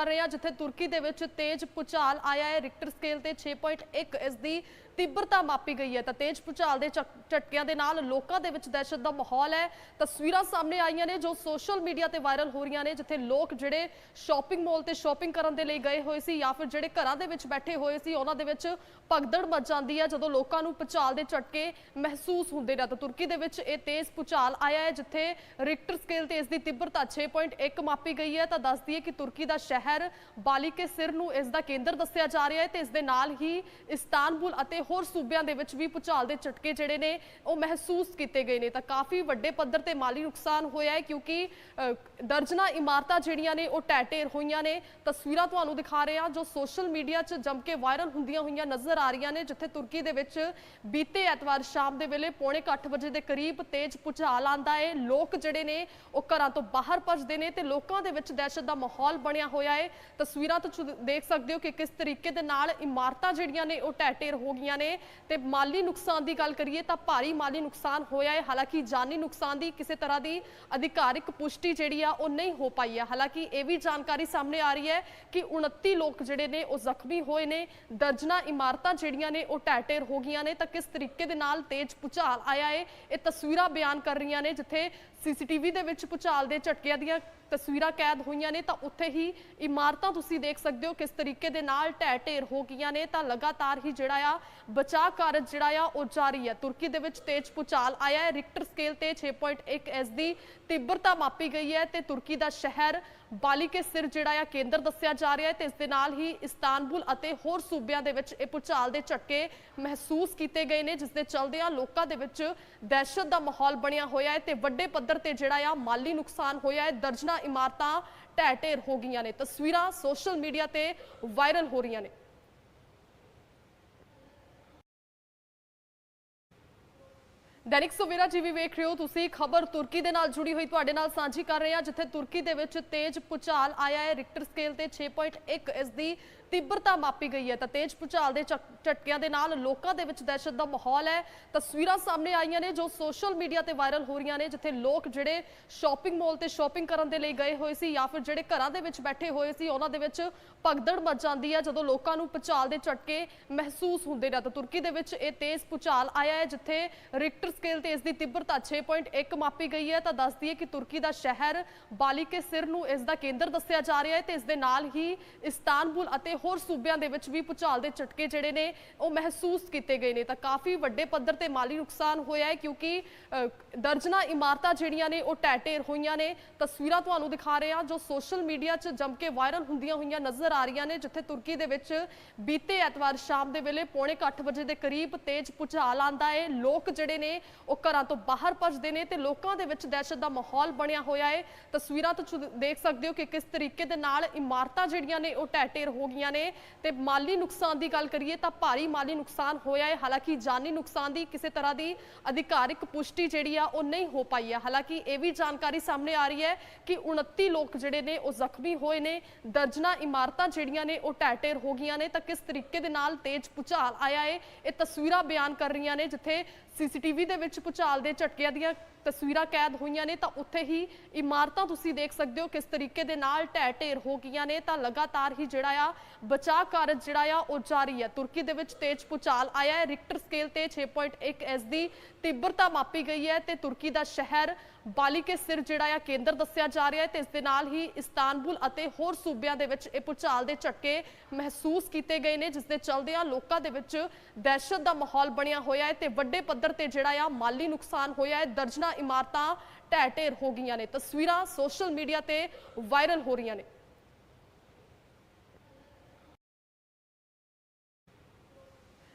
ਕਰ ਰਹੇ ਹਾਂ, ਜਿੱਥੇ ਤੁਰਕੀ ਦੇ ਵਿੱਚ ਤੇਜ਼ ਭੂਚਾਲ ਆਇਆ ਹੈ। ਰਿਕਟਰ ਸਕੇਲ ਤੇ 6.1 ਇਸ ਦੀ ਤੀਬਰਤਾ ਮਾਪੀ ਗਈ ਹੈ। ਤਾਂ ਤੇਜ਼ ਭੂਚਾਲ ਦੇ ਝਟਕਿਆਂ ਦੇ ਨਾਲ ਲੋਕਾਂ ਦੇ ਵਿੱਚ ਦਹਿਸ਼ਤ ਦਾ ਮਾਹੌਲ ਹੈ। ਤਸਵੀਰਾਂ ਸਾਹਮਣੇ ਆਈਆਂ ਨੇ, ਜੋ ਸੋਸ਼ਲ ਮੀਡੀਆ ਤੇ ਵਾਇਰਲ ਹੋ ਰਹੀਆਂ ਨੇ, ਜਿੱਥੇ ਲੋਕ ਜਿਹੜੇ ਸ਼ਾਪਿੰਗ ਮਾਲ ਤੇ ਸ਼ਾਪਿੰਗ ਕਰਨ ਦੇ ਲਈ ਗਏ ਹੋਏ ਸੀ ਜਾਂ ਫਿਰ ਜਿਹੜੇ ਘਰਾਂ ਦੇ ਵਿੱਚ ਬੈਠੇ ਹੋਏ ਸੀ, ਉਹਨਾਂ ਦੇ ਵਿੱਚ ਭਗਦੜ ਮਚ ਜਾਂਦੀ ਹੈ, ਜਦੋਂ ਲੋਕਾਂ ਨੂੰ ਭੂਚਾਲ ਦੇ ਝਟਕੇ ਮਹਿਸੂਸ ਹੁੰਦੇ ਨੇ। ਤਾਂ ਤੁਰਕੀ ਦੇ ਵਿੱਚ ਇਹ ਤੇਜ਼ ਭੂਚਾਲ ਆਇਆ ਹੈ, ਜਿੱਥੇ ਰਿਕਟਰ ਸਕੇਲ ਤੇ ਇਸ ਦੀ ਤੀਬਰਤਾ 6.1 ਮਾਪੀ ਗਈ ਹੈ। ਤਾਂ ਦੱਸਦੀ ਹੈ ਕਿ ਤੁਰਕੀ ਦਾ ਸ਼ਹਿਰ ਬਾਲਿਕੇ ਸਿਰ ਨੂੰ ਇਸ ਦਾ ਕੇਂਦਰ ਦੱਸਿਆ ਜਾ ਰਿਹਾ ਹੈ ਤੇ ਇਸ ਦੇ ਨਾਲ ਹੀ ਇਸਤਾਨਬੁਲ ਅਤੇ ਹੋਰ ਸੂਬਿਆਂ ਦੇ ਵਿੱਚ ਵੀ ਭੂਚਾਲ ਦੇ ਝਟਕੇ ਜਿਹੜੇ ਨੇ ਉਹ ਮਹਿਸੂਸ ਕੀਤੇ ਗਏ ਨੇ। ਤਾਂ ਕਾਫੀ ਵੱਡੇ ਪੱਧਰ ਤੇ ਮਾਲੀ ਨੁਕਸਾਨ ਹੋਇਆ ਹੈ ਕਿਉਂਕਿ ਅ, ਦਰਜਨਾਂ ਇਮਾਰਤਾਂ ਜਿਹੜੀਆਂ ਨੇ ਉਹ ਟਹਿ ਢੇਰ ਹੋਈਆਂ ਨੇ। ਤਸਵੀਰਾਂ ਤੁਹਾਨੂੰ ਦਿਖਾ ਰਹੇ ਹਾਂ ਜੋ ਸੋਸ਼ਲ ਮੀਡੀਆ 'ਚ ਜੰਮ ਕੇ ਵਾਇਰਲ ਹੁੰਦੀਆਂ ਹੋਈਆਂ ਨਜ਼ਰ ਆ ਰਹੀਆਂ ਨੇ ਜਿੱਥੇ ਤੁਰਕੀ ਦੇ ਵਿੱਚ ਬੀਤੇ ਐਤਵਾਰ ਸ਼ਾਮ ਦੇ ਵੇਲੇ ਪੌਣੇ 8 ਵਜੇ ਦੇ ਕਰੀਬ ਤੇਜ਼ ਭੂਚਾਲ ਆਂਦਾ ਹੈ। ਲੋਕ ਜਿਹੜੇ ਨੇ ਉਹ ਘਰਾਂ ਤੋਂ ਬਾਹਰ ਭੱਜਦੇ ਨੇ ਤੇ ਲੋਕਾਂ ਦੇ ਵਿੱਚ ਦਹਿਸ਼ਤ ਦਾ ਮਾਹੌਲ ਬਣਿਆ ਹੋਇਆ ਹੈ। ਤਸਵੀਰਾਂ ਤੋਂ ਦੇਖ ਸਕਦੇ ਹੋ ਕਿ ਕਿਸ ਤਰੀਕੇ ਦੇ ਨਾਲ ਇਮਾਰਤਾਂ ਜਿਹੜੀਆਂ ਨੇ ਉਹ ਟਹਿ ਹੋ ਗਈਆਂ ਨੇ। ਤੇ ਮਾਲੀ ਨੁਕਸਾਨ ਦੀ ਗੱਲ ਕਰੀਏ ਤਾਂ ਭਾਰੀ ਮਾਲੀ ਨੁਕਸਾਨ ਹੋਇਆ ਹੈ। ਹਾਲਾਂਕਿ ਜਾਨੀ ਨੁਕਸਾਨ ਦੀ ਕਿਸੇ ਤਰ੍ਹਾਂ ਦੀ ਅਧਿਕਾਰਿਕ ਪੁਸ਼ਟੀ ਜਿਹੜੀ ਆ, ਉਹ ਨਹੀਂ ਹੋ ਪਾਈ ਹੈ ਹਾਲਾਂਕਿ ਇਹ ਵੀ ਜਾਣਕਾਰੀ ਸਾਹਮਣੇ ਆ ਰਹੀ ਹੈ ਕਿ 29 ਲੋਕ ਜਿਹੜੇ ਨੇ, ਉਹ ਜ਼ਖਮੀ ਹੋਏ ਨੇ। ਦਰਜਨਾਂ ਇਮਾਰਤਾਂ ਜਿਹੜੀਆਂ ਨੇ, ਉਹ ਟਹਿ ਢੇਰ ਹੋ ਗਈਆਂ ਨੇ। ਤਾਂ ਕਿਸ ਤਰੀਕੇ ਦੇ ਨਾਲ ਤੇਜ਼ ਭੂਚਾਲ ਆਇਆ ਹੈ, ਇਹ ਤਸਵੀਰਾਂ ਬਿਆਨ ਕਰ ਰਹੀਆਂ ਨੇ, ਜਿੱਥੇ ਸੀਸੀਟੀਵੀ ਦੇ ਵਿੱਚ ਭੂਚਾਲ ਦੇ ਝਟਕਿਆਂ ਦੀਆਂ ਤਸਵੀਰਾਂ ਕੈਦ ਹੋਈਆਂ ਨੇ ਤਾਂ ਉੱਥੇ ਹੀ ਇਮਾਰਤਾਂ ਤੁਸੀਂ ਦੇਖ ਸਕਦੇ ਹੋ ਕਿਸ ਤਰੀਕੇ ਦੇ ਨਾਲ ਢਹਿ ਢੇਰ ਹੋ ਗਈਆਂ ਨੇ ਤਾਂ ਲਗਾਤਾਰ ਹੀ ਜਿਹੜਾ ਆ ਬਚਾਅ ਕਾਰਜ ਜਿਹੜਾ ਆ ਉਹ ਜਾਰੀ ਹੈ। ਤੁਰਕੀ ਦੇ ਵਿੱਚ ਤੇਜ਼ ਭੂਚਾਲ ਆਇਆ ਹੈ। ਰਿਕਟਰ ਸਕੇਲ ਤੇ 6.1 ਐਸ ਦੀ ਤੀਬਰਤਾ ਮਾਪੀ ਗਈ ਹੈ ਤੇ ਤੁਰਕੀ ਦਾ ਸ਼ਹਿਰ ਬਾਲਿਕੇ ਸਿਰ ਜਿਹੜਾ ਆ ਕੇਂਦਰ ਦੱਸਿਆ ਜਾ ਰਿਹਾ ਹੈ ਤੇ ਇਸ ਦੇ ਨਾਲ ਹੀ ਇਸਤਾਨਬੁਲ ਅਤੇ ਹੋਰ ਸੂਬਿਆਂ ਦੇ ਵਿੱਚ ਇਹ ਭੂਚਾਲ ਦੇ ਝਟਕੇ ਮਹਿਸੂਸ ਕੀਤੇ ਗਏ ਨੇ, ਜਿਸ ਦੇ ਚਲਦਿਆਂ ਲੋਕਾਂ ਦੇ ਵਿੱਚ ਦਹਿਸ਼ਤ ਦਾ ਮਾਹੌਲ ਬਣਿਆ ਹੋਇਆ ਹੈ ਤੇ ਵੱਡੇ ਪੱਧਰ ਤੇ ਜਿਹੜਾ ਆ ਮਾਲੀ ਨੁਕਸਾਨ ਹੋਇਆ ਹੈ, ਦਰਜਨਾਂ ਇਮਾਰਤਾਂ ਢਹਿ ਢੇਰ ਹੋ ਗਈਆਂ ਨੇ। ਤਸਵੀਰਾਂ ਸੋਸ਼ਲ ਮੀਡੀਆ ਤੇ ਵਾਇਰਲ ਹੋ ਰਹੀਆਂ ਨੇ। ਦੈਨਿਕ ਸਵੇਰਾ ਜੀਵੀ ਵੇਖ ਰਹੇ ਹੋ ਤੁਸੀਂ, ਖਬਰ ਤੁਰਕੀ ਦੇ ਨਾਲ ਜੁੜੀ ਹੋਈ ਤੁਹਾਡੇ ਨਾਲ ਸਾਂਝੀ ਕਰ ਰਹੇ ਹਾਂ, ਜਿੱਥੇ ਤੁਰਕੀ ਦੇ ਵਿੱਚ ਤੇਜ਼ ਭੂਚਾਲ ਆਇਆ ਹੈ ਰਿਕਟਰ ਸਕੇਲ ਤੇ 6.1 ਇਸ ਦੀ ਤੀਬਰਤਾ ਮਾਪੀ ਗਈ ਹੈ ਤਾਂ ਤੇਜ਼ ਭੂਚਾਲ ਦੇ ਝਟ- ਝਟਕਿਆਂ ਦੇ ਨਾਲ ਲੋਕਾਂ ਦੇ ਵਿੱਚ ਦਹਿਸ਼ਤ ਦਾ ਮਾਹੌਲ ਹੈ। ਤਸਵੀਰਾਂ ਸਾਹਮਣੇ ਆਈਆਂ ਨੇ ਜੋ ਸੋਸ਼ਲ ਮੀਡੀਆ ਤੇ ਵਾਇਰਲ ਹੋ ਰਹੀਆਂ ਨੇ, ਜਿੱਥੇ ਲੋਕ ਜਿਹੜੇ ਸ਼ਾਪਿੰਗ ਮਾਲ ਤੇ ਸ਼ਾਪਿੰਗ ਕਰਨ ਦੇ ਲਈ ਗਏ ਹੋਏ ਸੀ ਜਾਂ ਫਿਰ ਜਿਹੜੇ ਘਰਾਂ ਦੇ ਵਿੱਚ ਬੈਠੇ ਹੋਏ ਸੀ, ਉਹਨਾਂ ਦੇ ਵਿੱਚ ਭਗਦੜ ਮਚ ਜਾਂਦੀ ਹੈ ਜਦੋਂ ਲੋਕਾਂ ਨੂੰ ਭੂਚਾਲ ਦੇ ਝਟਕੇ ਮਹਿਸੂਸ ਹੁੰਦੇ ਨੇ। ਤਾਂ ਤੁਰਕੀ ਦੇ ਵਿੱਚ ਇਹ ਤੇਜ਼ ਭੂਚਾਲ ਆਇਆ ਹੈ, ਜਿੱਥੇ ਰਿਕਟਰ ਸਕੇਲ ਤੇ ਇਸ ਦੀ ਤੀਬਰਤਾ 6.1 ਮਾਪੀ ਗਈ ਹੈ। ਤਾਂ ਦੱਸਦੀ ਹੈ ਕਿ ਤੁਰਕੀ ਦਾ ਸ਼ਹਿਰ ਬਾਲਿਕੇ ਸਿਰ ਨੂੰ ਇਸ ਦਾ ਕੇਂਦਰ ਦੱਸਿਆ ਜਾ ਰਿਹਾ ਹੈ ਤੇ ਇਸ ਦੇ ਨਾਲ ਹੀ ਇਸਤਾਨਬੁਲ ਅਤੇ ਹੋਰ ਸੂਬਿਆਂ ਦੇ ਵਿੱਚ ਵੀ ਭੂਚਾਲ ਦੇ ਝਟਕੇ ਜਿਹੜੇ ਨੇ ਉਹ ਮਹਿਸੂਸ ਕੀਤੇ ਗਏ ਨੇ। ਤਾਂ ਕਾਫੀ ਵੱਡੇ ਪੱਧਰ ਤੇ ਮਾਲੀ ਨੁਕਸਾਨ ਹੋਇਆ ਹੈ ਕਿਉਂਕਿ ਅ, ਦਰਜਨਾਂ ਇਮਾਰਤਾਂ ਜਿਹੜੀਆਂ ਨੇ ਉਹ ਟਹਿ ਢੇਰ ਹੋਈਆਂ ਨੇ। ਤਸਵੀਰਾਂ ਤੁਹਾਨੂੰ ਦਿਖਾ ਰਹੇ ਹਾਂ ਜੋ ਸੋਸ਼ਲ ਮੀਡੀਆ 'ਚ ਜੰਮ ਕੇ ਵਾਇਰਲ ਹੁੰਦੀਆਂ ਹੋਈਆਂ ਨਜ਼ਰ ਆ ਰਹੀਆਂ ਨੇ ਜਿੱਥੇ ਤੁਰਕੀ ਦੇ ਵਿੱਚ ਬੀਤੇ ਐਤਵਾਰ ਸ਼ਾਮ ਦੇ ਵੇਲੇ ਪੌਣੇ 8 ਵਜੇ ਦੇ ਕਰੀਬ ਤੇਜ਼ ਭੂਚਾਲ ਆਂਦਾ ਹੈ। ਲੋਕ ਜਿਹੜੇ ਨੇ ਉਹ ਘਰਾਂ ਤੋਂ ਬਾਹਰ ਭੱਜਦੇ ਨੇ ਤੇ ਲੋਕਾਂ ਦੇ ਵਿੱਚ ਦਹਿਸ਼ਤ ਦਾ ਮਾਹੌਲ ਬਣਿਆ ਹੋਇਆ ਹੈ। ਤਸਵੀਰਾਂ ਤੋਂ ਤੁਸੀਂ ਦੇਖ ਸਕਦੇ ਹੋ ਕਿ ਕਿਸ ਤਰੀਕੇ ਦੇ ਨਾਲ ਇਮਾਰਤਾਂ ਜਿਹੜੀਆਂ ਨੇ ਉਹ ਢਹਿ ਢੇਰ ਹੋ ਗਈਆਂ ਨੇ ਤੇ ਮਾਲੀ ਨੁਕਸਾਨ ਦੀ ਗੱਲ ਕਰੀਏ ਤਾਂ ਭਾਰੀ ਮਾਲੀ ਨੁਕਸਾਨ ਹੋਇਆ ਹੈ। ਹਾਲਾਂਕਿ ਜਾਨੀ ਨੁਕਸਾਨ ਦੀ ਕਿਸੇ ਤਰ੍ਹਾਂ ਦੀ ਅਧਿਕਾਰਿਕ ਪੁਸ਼ਟੀ ਜਿਹੜੀ ਆ, ਉਹ ਨਹੀਂ ਹੋ ਪਾਈ ਹੈ ਹਾਲਾਂਕਿ ਇਹ ਵੀ ਜਾਣਕਾਰੀ ਸਾਹਮਣੇ ਆ ਰਹੀ ਹੈ ਕਿ 29 ਲੋਕ ਜਿਹੜੇ ਨੇ, ਉਹ ਜ਼ਖਮੀ ਹੋਏ ਨੇ। ਦਰਜਨਾਂ ਇਮਾਰਤਾਂ ਜਿਹੜੀਆਂ ਨੇ, ਉਹ ਢਹਿ ਢੇਰ ਹੋ ਗਈਆਂ ਨੇ। ਤਾਂ ਕਿਸ ਤਰੀਕੇ ਦੇ ਨਾਲ ਤੇਜ਼ ਭੂਚਾਲ ਆਇਆ ਹੈ, ਇਹ ਤਸਵੀਰਾਂ ਬਿਆਨ ਕਰ ਰਹੀਆਂ ਨੇ, ਜਿੱਥੇ ਸੀਸੀਟੀਵੀ ਦੇ ਵਿੱਚ ਭੂਚਾਲ ਦੇ ਝਟਕਿਆਂ ਦੀਆਂ ਤਸਵੀਰਾਂ ਕੈਦ ਹੋਈਆਂ ਨੇ, ਤਾਂ ਉੱਥੇ ਹੀ ਇਮਾਰਤਾਂ ਤੁਸੀਂ ਦੇਖ ਸਕਦੇ ਹੋ ਕਿਸ ਤਰੀਕੇ ਦੇ ਨਾਲ ਢਹਿ ਢੇਰ ਹੋ ਗਈਆਂ ਨੇ, ਤਾਂ ਲਗਾਤਾਰ ਹੀ ਜਿਹੜਾ ਆ ਬਚਾਅ ਕਾਰਜ ਜਿਹੜਾ ਆ ਉਹ ਜਾਰੀ ਹੈ। ਤੁਰਕੀ ਦੇ ਵਿੱਚ ਤੇਜ਼ ਭੂਚਾਲ ਆਇਆ ਹੈ, ਰਿਕਟਰ ਸਕੇਲ ਤੇ 6.1 ਐਸ ਦੀ ਤੀਬਰਤਾ ਮਾਪੀ ਗਈ ਹੈ ਤੇ ਤੁਰਕੀ ਦਾ ਸ਼ਹਿਰ ਬਾਲਿਕੇ ਸਿਰ ਜਿਹੜਾ ਆ ਕੇਂਦਰ ਦੱਸਿਆ ਜਾ ਰਿਹਾ ਹੈ ਤੇ ਇਸ ਦੇ ਨਾਲ ਹੀ ਇਸਤਾਨਬੁਲ ਅਤੇ ਹੋਰ ਸੂਬਿਆਂ ਦੇ ਵਿੱਚ ਇਹ ਭੂਚਾਲ ਦੇ ਝਟਕੇ ਮਹਿਸੂਸ ਕੀਤੇ ਗਏ ਨੇ, ਜਿਸ ਦੇ ਚਲਦਿਆਂ ਲੋਕਾਂ ਦੇ ਵਿੱਚ ਦਹਿਸ਼ਤ ਦਾ ਮਾਹੌਲ ਬਣਿਆ ਹੋਇਆ ਹੈ ਤੇ ਵੱਡੇ ਪੱਧਰ ਤੇ ਜਿਹੜਾ ਆ ਮਾਲੀ ਨੁਕਸਾਨ ਹੋਇਆ ਹੈ, ਦਰਜਨਾਂ ਇਮਾਰਤਾਂ ਢਹਿ ਢੇਰ ਹੋ ਗਈਆਂ ਨੇ। ਤਸਵੀਰਾਂ ਸੋਸ਼ਲ ਮੀਡੀਆ ਤੇ ਵਾਇਰਲ ਹੋ ਰਹੀਆਂ ਨੇ।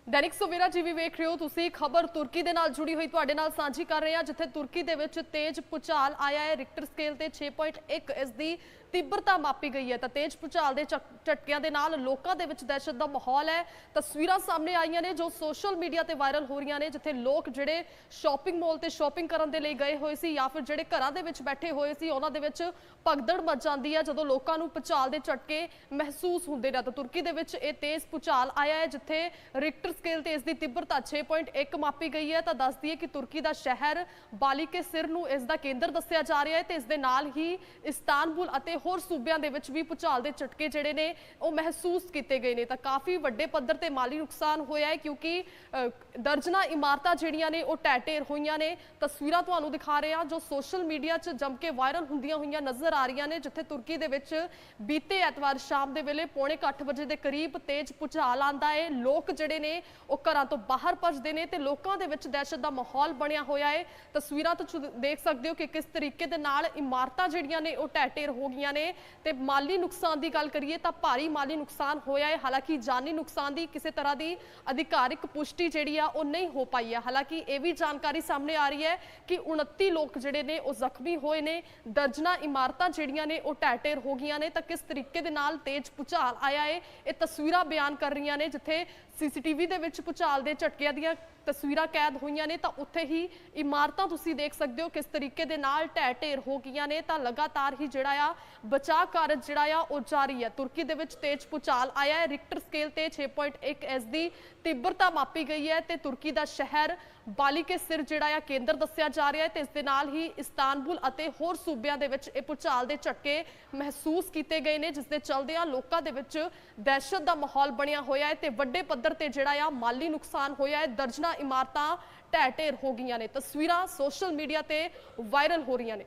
ਦੈਨਿਕ ਸਵੇਰਾ ਜੀਵੀ ਵੇਖ ਰਹੇ ਹੋ ਤੁਸੀਂ, ਖਬਰ ਤੁਰਕੀ ਦੇ ਨਾਲ ਜੁੜੀ ਹੋਈ ਤੁਹਾਡੇ ਨਾਲ ਸਾਂਝੀ ਕਰ ਰਹੇ ਹਾਂ, ਜਿੱਥੇ ਤੁਰਕੀ ਦੇ ਵਿੱਚ ਤੇਜ਼ ਭੂਚਾਲ ਆਇਆ ਹੈ, ਰਿਕਟਰ ਸਕੇਲ ਤੇ 6.1 ਇਸ ਦੀ ਤੀਬਰਤਾ ਮਾਪੀ ਗਈ ਹੈ ਤਾਂ ਤੇਜ਼ ਭੂਚਾਲ ਦੇ ਝਟ- ਝਟਕਿਆਂ ਦੇ ਨਾਲ ਲੋਕਾਂ ਦੇ ਵਿੱਚ ਦਹਿਸ਼ਤ ਦਾ ਮਾਹੌਲ ਹੈ। ਤਸਵੀਰਾਂ ਸਾਹਮਣੇ ਆਈਆਂ ਨੇ ਜੋ ਸੋਸ਼ਲ ਮੀਡੀਆ ਤੇ ਵਾਇਰਲ ਹੋ ਰਹੀਆਂ ਨੇ, ਜਿੱਥੇ ਲੋਕ ਜਿਹੜੇ ਸ਼ਾਪਿੰਗ ਮਾਲ ਤੇ ਸ਼ਾਪਿੰਗ ਕਰਨ ਦੇ ਲਈ ਗਏ ਹੋਏ ਸੀ ਜਾਂ ਫਿਰ ਜਿਹੜੇ ਘਰਾਂ ਦੇ ਵਿੱਚ ਬੈਠੇ ਹੋਏ ਸੀ, ਉਹਨਾਂ ਦੇ ਵਿੱਚ ਭਗਦੜ ਮਚ ਜਾਂਦੀ ਹੈ ਜਦੋਂ ਲੋਕਾਂ ਨੂੰ ਭੂਚਾਲ ਦੇ ਝਟਕੇ ਮਹਿਸੂਸ ਹੁੰਦੇ ਨੇ। ਤਾਂ ਤੁਰਕੀ ਦੇ ਵਿੱਚ ਇਹ ਤੇਜ਼ ਭੂਚਾਲ ਆਇਆ ਹੈ, ਜਿੱਥੇ ਰਿਕਟਰ ਸਕੇਲ ਤੇ ਇਸ ਦੀ ਤੀਬਰਤਾ 6.1 ਮਾਪੀ ਗਈ ਹੈ। ਤਾਂ ਦੱਸ ਦਈਏ ਕਿ ਤੁਰਕੀ ਦਾ ਸ਼ਹਿਰ ਬਾਲਿਕੇ ਸਿਰ ਨੂੰ ਇਸ ਦਾ ਕੇਂਦਰ ਦੱਸਿਆ ਜਾ ਰਿਹਾ ਹੈ ਤੇ ਇਸ ਦੇ ਨਾਲ ਹੀ ਇਸਤਾਨਬੁਲ ਅਤੇ ਹੋਰ ਸੂਬਿਆਂ ਦੇ ਵਿੱਚ ਵੀ ਭੁਚਾਲ ਦੇ ਝਟਕੇ ਜਿਹੜੇ ਨੇ ਉਹ ਮਹਿਸੂਸ ਕੀਤੇ ਗਏ ਨੇ। ਤਾਂ ਕਾਫੀ ਵੱਡੇ ਪੱਧਰ ਤੇ ਮਾਲੀ ਨੁਕਸਾਨ ਹੋਇਆ ਹੈ ਕਿਉਂਕਿ ਅ, ਦਰਜਨਾਂ ਇਮਾਰਤਾਂ ਜਿਹੜੀਆਂ ਨੇ ਉਹ ਢਹਿ ਢੇਰ ਹੋਈਆਂ ਨੇ। ਤਸਵੀਰਾਂ ਤੁਹਾਨੂੰ ਦਿਖਾ ਰਹੇ ਹਾਂ ਜੋ ਸੋਸ਼ਲ ਮੀਡੀਆ 'ਚ ਜੰਮ ਕੇ ਵਾਇਰਲ ਹੁੰਦੀਆਂ ਹੋਈਆਂ ਨਜ਼ਰ ਆ ਰਹੀਆਂ ਨੇ ਜਿੱਥੇ ਤੁਰਕੀ ਦੇ ਵਿੱਚ ਬੀਤੇ ਐਤਵਾਰ ਸ਼ਾਮ ਦੇ ਵੇਲੇ ਪੌਣੇ ਕੁ ਅੱਠ ਵਜੇ ਦੇ ਕਰੀਬ ਤੇਜ਼ ਭੁਚਾਲ ਆਂਦਾ ਹੈ। ਲੋਕ ਜਿਹੜੇ ਨੇ ਉਹ ਘਰਾਂ ਤੋਂ ਬਾਹਰ ਭੱਜਦੇ ਨੇ ਤੇ ਲੋਕਾਂ ਦੇ ਵਿੱਚ ਦਹਿਸ਼ਤ ਦਾ ਮਾਹੌਲ ਬਣਿਆ ਹੋਇਆ ਹੈ। ਤਸਵੀਰਾਂ ਤੋਂ ਤੁਸੀਂ ਦੇਖ ਸਕਦੇ ਹੋ ਕਿ ਕਿਸ ਤਰੀਕੇ ਦੇ ਨਾਲ ਇਮਾਰਤਾਂ ਜਿਹੜੀਆਂ ਨੇ ਉਹ ਢਹਿ ਢੇਰ ਹੋ ਗਈਆਂ ਨੇ। ਤੇ ਮਾਲੀ ਨੁਕਸਾਨ ਦੀ ਗੱਲ ਕਰੀਏ ਤਾਂ ਭਾਰੀ ਮਾਲੀ ਨੁਕਸਾਨ ਹੋਇਆ ਹੈ। ਹਾਲਾਂਕਿ ਜਾਨੀ ਨੁਕਸਾਨ ਦੀ ਕਿਸੇ ਤਰ੍ਹਾਂ ਦੀ ਅਧਿਕਾਰਿਕ ਪੁਸ਼ਟੀ ਜਿਹੜੀ ਆ, ਉਹ ਨਹੀਂ ਹੋ ਪਾਈ ਹੈ ਹਾਲਾਂਕਿ ਇਹ ਵੀ ਜਾਣਕਾਰੀ ਸਾਹਮਣੇ ਆ ਰਹੀ ਹੈ ਕਿ 29 ਲੋਕ ਜਿਹੜੇ ਨੇ, ਉਹ ਜ਼ਖਮੀ ਹੋਏ ਨੇ। ਦਰਜਨਾਂ ਇਮਾਰਤਾਂ ਜਿਹੜੀਆਂ ਨੇ, ਉਹ ਢਹਿ ਢੇਰ ਹੋ ਗਈਆਂ ਨੇ। ਤਾਂ ਕਿਸ ਤਰੀਕੇ ਦੇ ਨਾਲ ਤੇਜ਼ ਭੁਚਾਲ ਆਇਆ ਹੈ ਇਹ ਤਸਵੀਰਾਂ ਬਿਆਨ ਕਰ ਰਹੀਆਂ ਨੇ, ਜਿੱਥੇ ਸੀਸੀਟੀਵੀ ਦੇ ਵਿੱਚ ਭੁਚਾਲ ਦੇ ਝਟਕਿਆਂ ਦੀਆਂ ਤਸਵੀਰਾਂ ਕੈਦ ਹੋਈਆਂ ਨੇ ਤਾਂ ਉੱਥੇ ਹੀ ਇਮਾਰਤਾਂ ਤੁਸੀਂ ਦੇਖ ਸਕਦੇ ਹੋ ਕਿਸ ਤਰੀਕੇ ਦੇ ਨਾਲ ਢਹਿ ਢੇਰ ਹੋ ਗਈਆਂ ਨੇ ਤਾਂ ਲਗਾਤਾਰ ਹੀ ਜਿਹੜਾ ਆ ਬਚਾਅ ਕਾਰਜ ਜਿਹੜਾ ਆ ਉਹ ਜਾਰੀ ਹੈ। ਤੁਰਕੀ ਦੇ ਵਿੱਚ ਤੇਜ਼ ਭੁਚਾਲ ਆਇਆ ਹੈ। ਰਿਕਟਰ ਸਕੇਲ ਤੇ 6.1 ਐਸ ਦੀ ਤੀਬਰਤਾ ਮਾਪੀ ਗਈ ਹੈ ਤੇ ਤੁਰਕੀ ਦਾ ਸ਼ਹਿਰ ਬਾਲੀ ਕੇ ਸਿਰ ਜਿਹੜਾ ਆ ਕੇਂਦਰ ਦੱਸਿਆ ਜਾ ਰਿਹਾ ਹੈ ਤੇ ਇਸ ਦੇ ਨਾਲ ਹੀ ਇਸਤਾਨਬੁਲ ਅਤੇ ਹੋਰ ਸੂਬਿਆਂ ਦੇ ਵਿੱਚ ਇਹ ਭੁਚਾਲ ਦੇ ਝਟਕੇ ਮਹਿਸੂਸ ਕੀਤੇ ਗਏ ਨੇ, ਜਿਸ ਦੇ ਚਲਦਿਆਂ ਲੋਕਾਂ ਦੇ ਵਿੱਚ ਦਹਿਸ਼ਤ ਦਾ ਮਾਹੌਲ ਬਣਿਆ ਹੋਇਆ ਹੈ ਤੇ ਵੱਡੇ ਪੱਧਰ ਤੇ ਜਿਹੜਾ ਆ ਮਾਲੀ ਨੁਕਸਾਨ ਹੋਇਆ ਹੈ, ਦਰਜਨਾਂ ਇਮਾਰਤਾਂ ਢਹਿ ਢੇਰ ਹੋ ਗਈਆਂ ਨੇ। ਤਸਵੀਰਾਂ ਸੋਸ਼ਲ ਮੀਡੀਆ ਤੇ ਵਾਇਰਲ ਹੋ ਰਹੀਆਂ ਨੇ।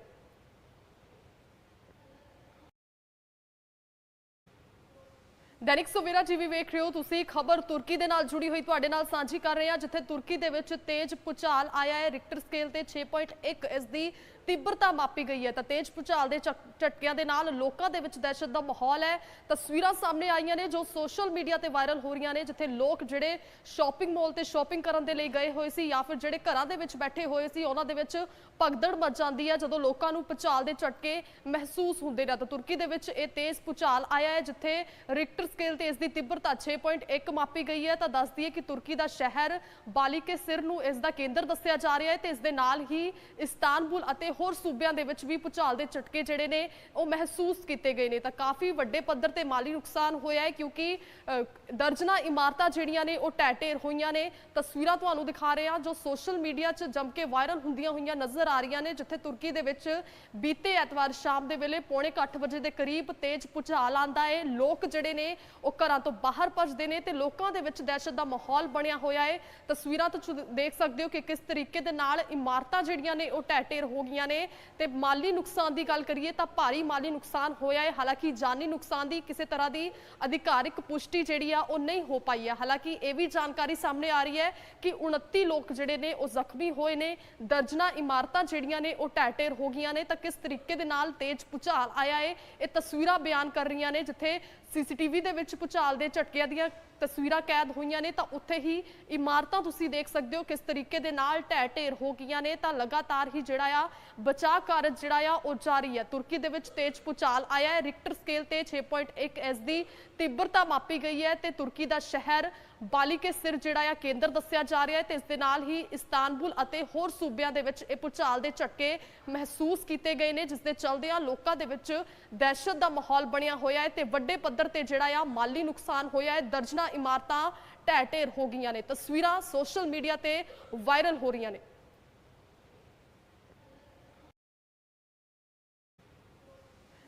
ਦੈਨਿਕ ਸਵੇਰਾ ਟੀਵੀ ਵੇਖ ਰਹੇ ਹੋ ਤੁਸੀਂ। ਖਬਰ ਤੁਰਕੀ ਦੇ ਨਾਲ ਜੁੜੀ ਹੋਈ ਤੁਹਾਡੇ ਨਾਲ ਸਾਂਝੀ ਕਰ ਰਹੇ ਹਾਂ, ਜਿੱਥੇ ਤੁਰਕੀ ਦੇ ਵਿੱਚ ਤੇਜ਼ ਭੁਚਾਲ ਆਇਆ ਹੈ। ਰਿਕਟਰ ਸਕੇਲ ਤੇ 6.1 ਇਸ ਦੀ ਤੀਬਰਤਾ ਮਾਪੀ ਗਈ ਹੈ ਤਾਂ ਤੇਜ਼ ਭੁਚਾਲ ਦੇ ਝਟ- ਝਟਕਿਆਂ ਦੇ ਨਾਲ ਲੋਕਾਂ ਦੇ ਵਿੱਚ ਦਹਿਸ਼ਤ ਦਾ ਮਾਹੌਲ ਹੈ। ਤਸਵੀਰਾਂ ਸਾਹਮਣੇ ਆਈਆਂ ਨੇ ਜੋ ਸੋਸ਼ਲ ਮੀਡੀਆ ਤੇ ਵਾਇਰਲ ਹੋ ਰਹੀਆਂ ਨੇ, ਜਿੱਥੇ ਲੋਕ ਜਿਹੜੇ ਸ਼ਾਪਿੰਗ ਮਾਲ ਤੇ ਸ਼ਾਪਿੰਗ ਕਰਨ ਦੇ ਲਈ ਗਏ ਹੋਏ ਸੀ ਜਾਂ ਫਿਰ ਜਿਹੜੇ ਘਰਾਂ ਦੇ ਵਿੱਚ ਬੈਠੇ ਹੋਏ ਸੀ, ਉਹਨਾਂ ਦੇ ਵਿੱਚ ਭਗਦੜ ਮਚ ਜਾਂਦੀ ਹੈ ਜਦੋਂ ਲੋਕਾਂ ਨੂੰ ਭੁਚਾਲ ਦੇ ਝਟਕੇ ਮਹਿਸੂਸ ਹੁੰਦੇ ਨੇ। ਤਾਂ ਤੁਰਕੀ ਦੇ ਵਿੱਚ ਇਹ ਤੇਜ਼ ਭੁਚਾਲ ਆਇਆ ਹੈ, ਜਿੱਥੇ ਰਿਕਟਰ ਸਕੇਲ ਤੇ ਇਸ ਦੀ ਤੀਬਰਤਾ 6.1 ਮਾਪੀ ਗਈ ਹੈ। ਤਾਂ ਦੱਸਦੀ ਹੈ ਕਿ ਤੁਰਕੀ ਦਾ ਸ਼ਹਿਰ ਬਾਲੀ ਕੇ ਸਿਰ ਨੂੰ ਇਸ ਦਾ ਕੇਂਦਰ ਦੱਸਿਆ ਜਾ ਰਿਹਾ ਹੈ ਤੇ ਇਸ ਦੇ ਨਾਲ ਹੀ ਇਸਤਾਨਬੁਲ ਅਤੇ ਹੋਰ ਸੂਬਿਆਂ ਦੇ ਵਿੱਚ ਵੀ ਭੁਚਾਲ ਦੇ ਝਟਕੇ ਜਿਹੜੇ ਨੇ ਉਹ ਮਹਿਸੂਸ ਕੀਤੇ ਗਏ ਨੇ। ਤਾਂ ਕਾਫੀ ਵੱਡੇ ਪੱਧਰ ਤੇ ਮਾਲੀ ਨੁਕਸਾਨ ਹੋਇਆ ਹੈ ਕਿਉਂਕਿ ਅ, ਦਰਜਨਾਂ ਇਮਾਰਤਾਂ ਜਿਹੜੀਆਂ ਨੇ ਉਹ ਢਹਿ ਢੇਰ ਹੋਈਆਂ ਨੇ। ਤਸਵੀਰਾਂ ਤੁਹਾਨੂੰ ਦਿਖਾ ਰਹੇ ਹਾਂ ਜੋ ਸੋਸ਼ਲ ਮੀਡੀਆ 'ਚ ਜੰਮ ਕੇ ਵਾਇਰਲ ਹੁੰਦੀਆਂ ਹੋਈਆਂ ਨਜ਼ਰ ਆ ਰਹੀਆਂ ਨੇ ਜਿੱਥੇ ਤੁਰਕੀ ਦੇ ਵਿੱਚ ਬੀਤੇ ਐਤਵਾਰ ਸ਼ਾਮ ਦੇ ਵੇਲੇ ਪੌਣੇ ਕੁ ਅੱਠ ਵਜੇ ਦੇ ਕਰੀਬ ਤੇਜ਼ ਭੁਚਾਲ ਆਂਦਾ ਹੈ। ਲੋਕ ਜਿਹੜੇ ਨੇ ਉਹ ਘਰਾਂ ਤੋਂ ਬਾਹਰ ਭੱਜਦੇ ਨੇ ਤੇ ਲੋਕਾਂ ਦੇ ਵਿੱਚ ਦਹਿਸ਼ਤ ਦਾ ਮਾਹੌਲ ਬਣਿਆ ਹੋਇਆ ਹੈ। ਤਸਵੀਰਾਂ ਤੋਂ ਤੁਸੀਂ ਦੇਖ ਸਕਦੇ ਹੋ ਕਿ ਕਿਸ ਤਰੀਕੇ ਦੇ ਨਾਲ ਇਮਾਰਤਾਂ ਜਿਹੜੀਆਂ ਨੇ ਉਹ ਢਹਿ ਢੇਰ ਹੋ ਗਈਆਂ ਨੇ। ਤੇ ਮਾਲੀ ਨੁਕਸਾਨ ਦੀ ਗੱਲ ਕਰੀਏ ਤਾਂ ਭਾਰੀ ਮਾਲੀ ਨੁਕਸਾਨ ਹੋਇਆ ਹੈ। ਹਾਲਾਂਕਿ ਜਾਨੀ ਨੁਕਸਾਨ ਦੀ ਕਿਸੇ ਤਰ੍ਹਾਂ ਦੀ ਅਧਿਕਾਰਿਕ ਪੁਸ਼ਟੀ ਜਿਹੜੀ ਆ, ਉਹ ਨਹੀਂ ਹੋ ਪਾਈ ਹੈ ਹਾਲਾਂਕਿ ਇਹ ਵੀ ਜਾਣਕਾਰੀ ਸਾਹਮਣੇ ਆ ਰਹੀ ਹੈ ਕਿ 29 ਲੋਕ ਜਿਹੜੇ ਨੇ, ਉਹ ਜ਼ਖਮੀ ਹੋਏ ਨੇ। ਦਰਜਨਾਂ ਇਮਾਰਤਾਂ ਜਿਹੜੀਆਂ ਨੇ, ਉਹ ਢਹਿ ਢੇਰ ਹੋ ਗਈਆਂ ਨੇ। ਤਾਂ ਕਿਸ ਤਰੀਕੇ ਦੇ ਨਾਲ ਤੇਜ਼ ਭੁਚਾਲ ਆਇਆ ਹੈ ਇਹ ਤਸਵੀਰਾਂ ਬਿਆਨ ਕਰ ਰਹੀਆਂ ਨੇ, ਜਿੱਥੇ ਸੀਸੀਟੀਵੀ ਦੇ ਵਿੱਚ ਭੁਚਾਲ ਦੇ ਝਟਕਿਆਂ ਦੀਆਂ ਤਸਵੀਰਾਂ ਕੈਦ ਹੋਈਆਂ ਨੇ ਤਾਂ ਉੱਥੇ ਹੀ ਇਮਾਰਤਾਂ ਤੁਸੀਂ ਦੇਖ ਸਕਦੇ ਹੋ ਕਿਸ ਤਰੀਕੇ ਦੇ ਨਾਲ ਢਹਿ ਢੇਰ ਹੋ ਗਈਆਂ ਨੇ ਤਾਂ ਲਗਾਤਾਰ ਹੀ ਜਿਹੜਾ ਆ ਬਚਾਅ ਕਾਰਜ ਜਿਹੜਾ ਆ ਉਹ ਜਾਰੀ ਹੈ। ਤੁਰਕੀ ਦੇ ਵਿੱਚ ਤੇਜ਼ ਭੁਚਾਲ ਆਇਆ ਹੈ। ਰਿਕਟਰ ਸਕੇਲ ਤੇ 6.1 ਐਸ ਦੀ ਤੀਬਰਤਾ ਮਾਪੀ ਗਈ ਹੈ ਤੇ ਤੁਰਕੀ ਦਾ ਸ਼ਹਿਰ ਬਾਲੀ ਕੇ ਸਿਰ ਜਿਹੜਾ ਆ ਕੇਂਦਰ ਦੱਸਿਆ ਜਾ ਰਿਹਾ ਹੈ ਤੇ ਇਸ ਦੇ ਨਾਲ ਹੀ ਇਸਤਾਨਬੁਲ ਅਤੇ ਹੋਰ ਸੂਬਿਆਂ ਦੇ ਵਿੱਚ ਇਹ ਭੁਚਾਲ ਦੇ ਝਟਕੇ ਮਹਿਸੂਸ ਕੀਤੇ ਗਏ ਨੇ, ਜਿਸ ਦੇ ਚਲਦਿਆਂ ਲੋਕਾਂ ਦੇ ਵਿੱਚ ਦਹਿਸ਼ਤ ਦਾ ਮਾਹੌਲ ਬਣਿਆ ਹੋਇਆ ਹੈ ਤੇ ਵੱਡੇ ਪੱਧਰ ਤੇ ਜਿਹੜਾ ਆ ਮਾਲੀ ਨੁਕਸਾਨ ਹੋਇਆ ਹੈ, ਦਰਜਨਾਂ ਇਮਾਰਤਾਂ ਢਹਿ ਢੇਰ ਹੋ ਗਈਆਂ ਨੇ। ਤਸਵੀਰਾਂ ਸੋਸ਼ਲ ਮੀਡੀਆ ਤੇ ਵਾਇਰਲ ਹੋ ਰਹੀਆਂ ਨੇ।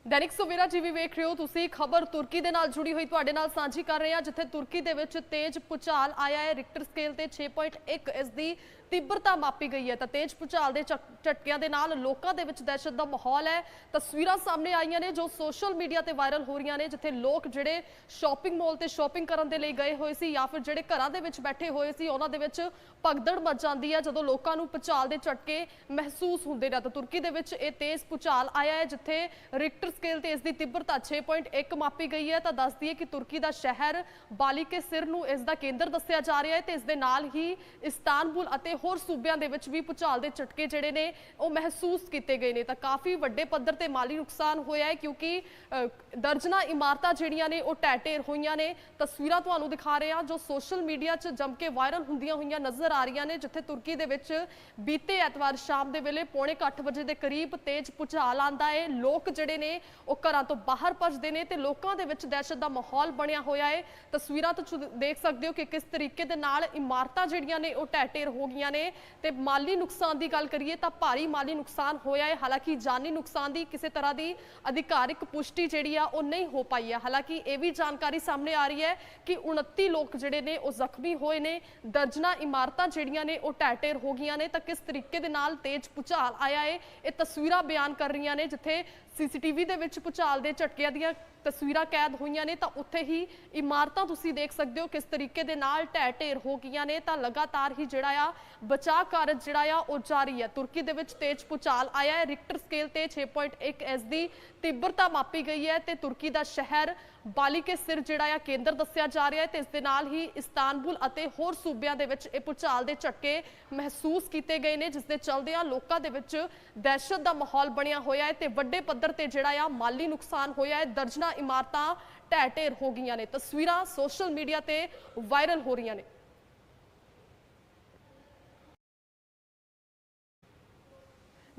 ਦੈਨਿਕ ਸਵੇਰਾ ਟੀਵੀ ਵੇਖ ਰਹੇ ਹੋ ਤੁਸੀਂ, ਖਬਰ ਤੁਰਕੀ ਦੇ ਨਾਲ ਜੁੜੀ ਹੋਈ ਤੁਹਾਡੇ ਨਾਲ ਸਾਂਝੀ ਕਰ ਰਹੇ ਹਾਂ, ਜਿੱਥੇ ਤੁਰਕੀ ਦੇ ਵਿੱਚ ਤੇਜ਼ ਭੁਚਾਲ ਆਇਆ ਹੈ। ਰਿਕਟਰ ਸਕੇਲ ਤੇ 6.1 ਇਸ ਦੀ ਤੀਬਰਤਾ ਮਾਪੀ ਗਈ ਹੈ ਤਾਂ ਤੇਜ਼ ਭੁਚਾਲ ਦੇ ਝਟ- ਝਟਕਿਆਂ ਦੇ ਨਾਲ ਲੋਕਾਂ ਦੇ ਵਿੱਚ ਦਹਿਸ਼ਤ ਦਾ ਮਾਹੌਲ ਹੈ। ਤਸਵੀਰਾਂ ਸਾਹਮਣੇ ਆਈਆਂ ਨੇ ਜੋ ਸੋਸ਼ਲ ਮੀਡੀਆ ਤੇ ਵਾਇਰਲ ਹੋ ਰਹੀਆਂ ਨੇ, ਜਿੱਥੇ ਲੋਕ ਜਿਹੜੇ ਸ਼ਾਪਿੰਗ ਮਾਲ ਤੇ ਸ਼ਾਪਿੰਗ ਕਰਨ ਦੇ ਲਈ ਗਏ ਹੋਏ ਸੀ ਜਾਂ ਫਿਰ ਜਿਹੜੇ ਘਰਾਂ ਦੇ ਵਿੱਚ ਬੈਠੇ ਹੋਏ ਸੀ, ਉਹਨਾਂ ਦੇ ਵਿੱਚ ਭਗਦੜ ਮਚ ਜਾਂਦੀ ਹੈ ਜਦੋਂ ਲੋਕਾਂ ਨੂੰ ਭੁਚਾਲ ਦੇ ਝਟਕੇ ਮਹਿਸੂਸ ਹੁੰਦੇ ਨੇ। ਤਾਂ ਤੁਰਕੀ ਦੇ ਵਿੱਚ ਇਹ ਤੇਜ਼ ਭੁਚਾਲ ਆਇਆ ਹੈ, ਜਿੱਥੇ ਰਿਕਟਰ ਸਕੇਲ ਤੇ ਇਸ ਦੀ ਤੀਬਰਤਾ 6.1 ਮਾਪੀ ਗਈ ਹੈ। ਤਾਂ ਦੱਸਦੀ ਹੈ ਕਿ ਤੁਰਕੀ ਦਾ ਸ਼ਹਿਰ ਬਾਲੀ ਕੇ ਸਿਰ ਨੂੰ ਇਸ ਦਾ ਕੇਂਦਰ ਦੱਸਿਆ ਜਾ ਰਿਹਾ ਹੈ ਤੇ ਇਸ ਦੇ ਨਾਲ ਹੀ ਇਸਤਾਨਬੁਲ ਅਤੇ ਹੋਰ ਸੂਬਿਆਂ ਦੇ ਵਿੱਚ ਵੀ ਭੁਚਾਲ ਦੇ ਝਟਕੇ ਜਿਹੜੇ ਨੇ ਉਹ ਮਹਿਸੂਸ ਕੀਤੇ ਗਏ ਨੇ। ਤਾਂ ਕਾਫੀ ਵੱਡੇ ਪੱਧਰ ਤੇ ਮਾਲੀ ਨੁਕਸਾਨ ਹੋਇਆ ਹੈ ਕਿਉਂਕਿ ਅ, ਦਰਜਨਾਂ ਇਮਾਰਤਾਂ ਜਿਹੜੀਆਂ ਨੇ ਉਹ ਢਹਿ ਢੇਰ ਹੋਈਆਂ ਨੇ। ਤਸਵੀਰਾਂ ਤੁਹਾਨੂੰ ਦਿਖਾ ਰਹੇ ਹਾਂ ਜੋ ਸੋਸ਼ਲ ਮੀਡੀਆ 'ਚ ਜੰਮ ਕੇ ਵਾਇਰਲ ਹੁੰਦੀਆਂ ਹੋਈਆਂ ਨਜ਼ਰ ਆ ਰਹੀਆਂ ਨੇ ਜਿੱਥੇ ਤੁਰਕੀ ਦੇ ਵਿੱਚ ਬੀਤੇ ਐਤਵਾਰ ਸ਼ਾਮ ਦੇ ਵੇਲੇ ਪੌਣੇ ਕੁ ਅੱਠ ਵਜੇ ਦੇ ਕਰੀਬ ਤੇਜ਼ ਭੁਚਾਲ ਆਂਦਾ ਹੈ। ਲੋਕ ਜਿਹੜੇ ਨੇ ਉਹ ਘਰਾਂ ਤੋਂ ਬਾਹਰ ਭੱਜਦੇ ਨੇ ਤੇ ਲੋਕਾਂ ਦੇ ਵਿੱਚ ਦਹਿਸ਼ਤ ਦਾ ਮਾਹੌਲ ਬਣਿਆ ਹੋਇਆ ਹੈ। ਤਸਵੀਰਾਂ ਤੋਂ ਤੁਸੀਂ ਦੇਖ ਸਕਦੇ ਹੋ ਕਿ ਕਿਸ ਤਰੀਕੇ ਦੇ ਨਾਲ ਇਮਾਰਤਾਂ ਜਿਹੜੀਆਂ ਨੇ ਉਹ ਢਹਿ ਢੇਰ ਹੋ ਗਈਆਂ ਗਈਆਂ ਨੇ ਤੇ ਮਾਲੀ ਨੁਕਸਾਨ ਦੀ ਗੱਲ ਕਰੀਏ ਤਾਂ ਭਾਰੀ ਮਾਲੀ ਨੁਕਸਾਨ ਹੋਇਆ ਹੈ। ਹਾਲਾਂਕਿ ਜਾਨੀ ਨੁਕਸਾਨ ਦੀ ਕਿਸੇ ਤਰ੍ਹਾਂ ਦੀ ਅਧਿਕਾਰਿਕ ਪੁਸ਼ਟੀ ਜਿਹੜੀ ਆ, ਉਹ ਨਹੀਂ ਹੋ ਪਾਈ ਹੈ ਹਾਲਾਂਕਿ ਇਹ ਵੀ ਜਾਣਕਾਰੀ ਸਾਹਮਣੇ ਆ ਰਹੀ ਹੈ ਕਿ 29 ਲੋਕ ਜਿਹੜੇ ਨੇ, ਉਹ ਜ਼ਖਮੀ ਹੋਏ ਨੇ। ਦਰਜਨਾ ਇਮਾਰਤਾਂ ਜਿਹੜੀਆਂ ਨੇ, ਉਹ ਟੈਟੇਰ ਹੋ ਗਈਆਂ ਨੇ। ਤਾਂ ਕਿਸ ਤਰੀਕੇ ਦੇ ਨਾਲ ਤੇਜ਼ ਭੁਚਾਲ ਆਇਆ ਹੈ, ਇਹ ਤਸਵੀਰਾਂ ਬਿਆਨ ਕਰ ਰਹੀਆਂ ਨੇ, ਜਿੱਥੇ ਸੀਸੀਟੀਵੀ ਦੇ ਵਿੱਚ ਭੁਚਾਲ ਦੇ ਝਟਕਿਆਂ ਦੀਆਂ ਤਸਵੀਰਾਂ ਕੈਦ ਹੋਈਆਂ ਨੇ ਤਾਂ ਉੱਥੇ ਹੀ ਇਮਾਰਤਾਂ ਤੁਸੀਂ ਦੇਖ ਸਕਦੇ ਹੋ ਕਿਸ ਤਰੀਕੇ ਦੇ ਨਾਲ ਢਹਿ ਢੇਰ ਹੋ ਗਈਆਂ ਨੇ ਤਾਂ ਲਗਾਤਾਰ ਹੀ ਜਿਹੜਾ ਆ ਬਚਾਅ ਕਾਰਜ ਜਿਹੜਾ ਆ ਉਹ ਜਾਰੀ ਹੈ। ਤੁਰਕੀ ਦੇ ਵਿੱਚ ਤੇਜ਼ ਭੁਚਾਲ ਆਇਆ ਹੈ। ਰਿਕਟਰ ਸਕੇਲ ਤੇ 6.1 ਐਸ ਦੀ ਤੀਬਰਤਾ ਮਾਪੀ ਗਈ ਹੈ ਤੇ ਤੁਰਕੀ ਦਾ ਸ਼ਹਿਰ ਬਾਲੀ ਕੇ ਸਿਰ ਜਿਹੜਾ ਆ ਕੇਂਦਰ ਦੱਸਿਆ ਜਾ ਰਿਹਾ ਹੈ ਤੇ ਇਸ ਦੇ ਨਾਲ ਹੀ ਇਸਤਾਨਬੁਲ ਅਤੇ ਹੋਰ ਸੂਬਿਆਂ ਦੇ ਵਿੱਚ ਇਹ ਭੁਚਾਲ ਦੇ ਝਟਕੇ ਮਹਿਸੂਸ ਕੀਤੇ ਗਏ ਨੇ, ਜਿਸ ਦੇ ਚਲਦਿਆਂ ਲੋਕਾਂ ਦੇ ਵਿੱਚ ਦਹਿਸ਼ਤ ਦਾ ਮਾਹੌਲ ਬਣਿਆ ਹੋਇਆ ਹੈ ਤੇ ਵੱਡੇ ਪੱਧਰ ਤੇ ਜਿਹੜਾ ਆ ਮਾਲੀ ਨੁਕਸਾਨ ਹੋਇਆ ਹੈ, ਦਰਜਨਾ ਇਮਾਰਤਾਂ ਢਹਿ ਢੇਰ ਹੋ ਗਈਆਂ ਨੇ। ਤਸਵੀਰਾਂ ਸੋਸ਼ਲ ਮੀਡੀਆ ਤੇ ਵਾਇਰਲ ਹੋ ਰਹੀਆਂ ਨੇ।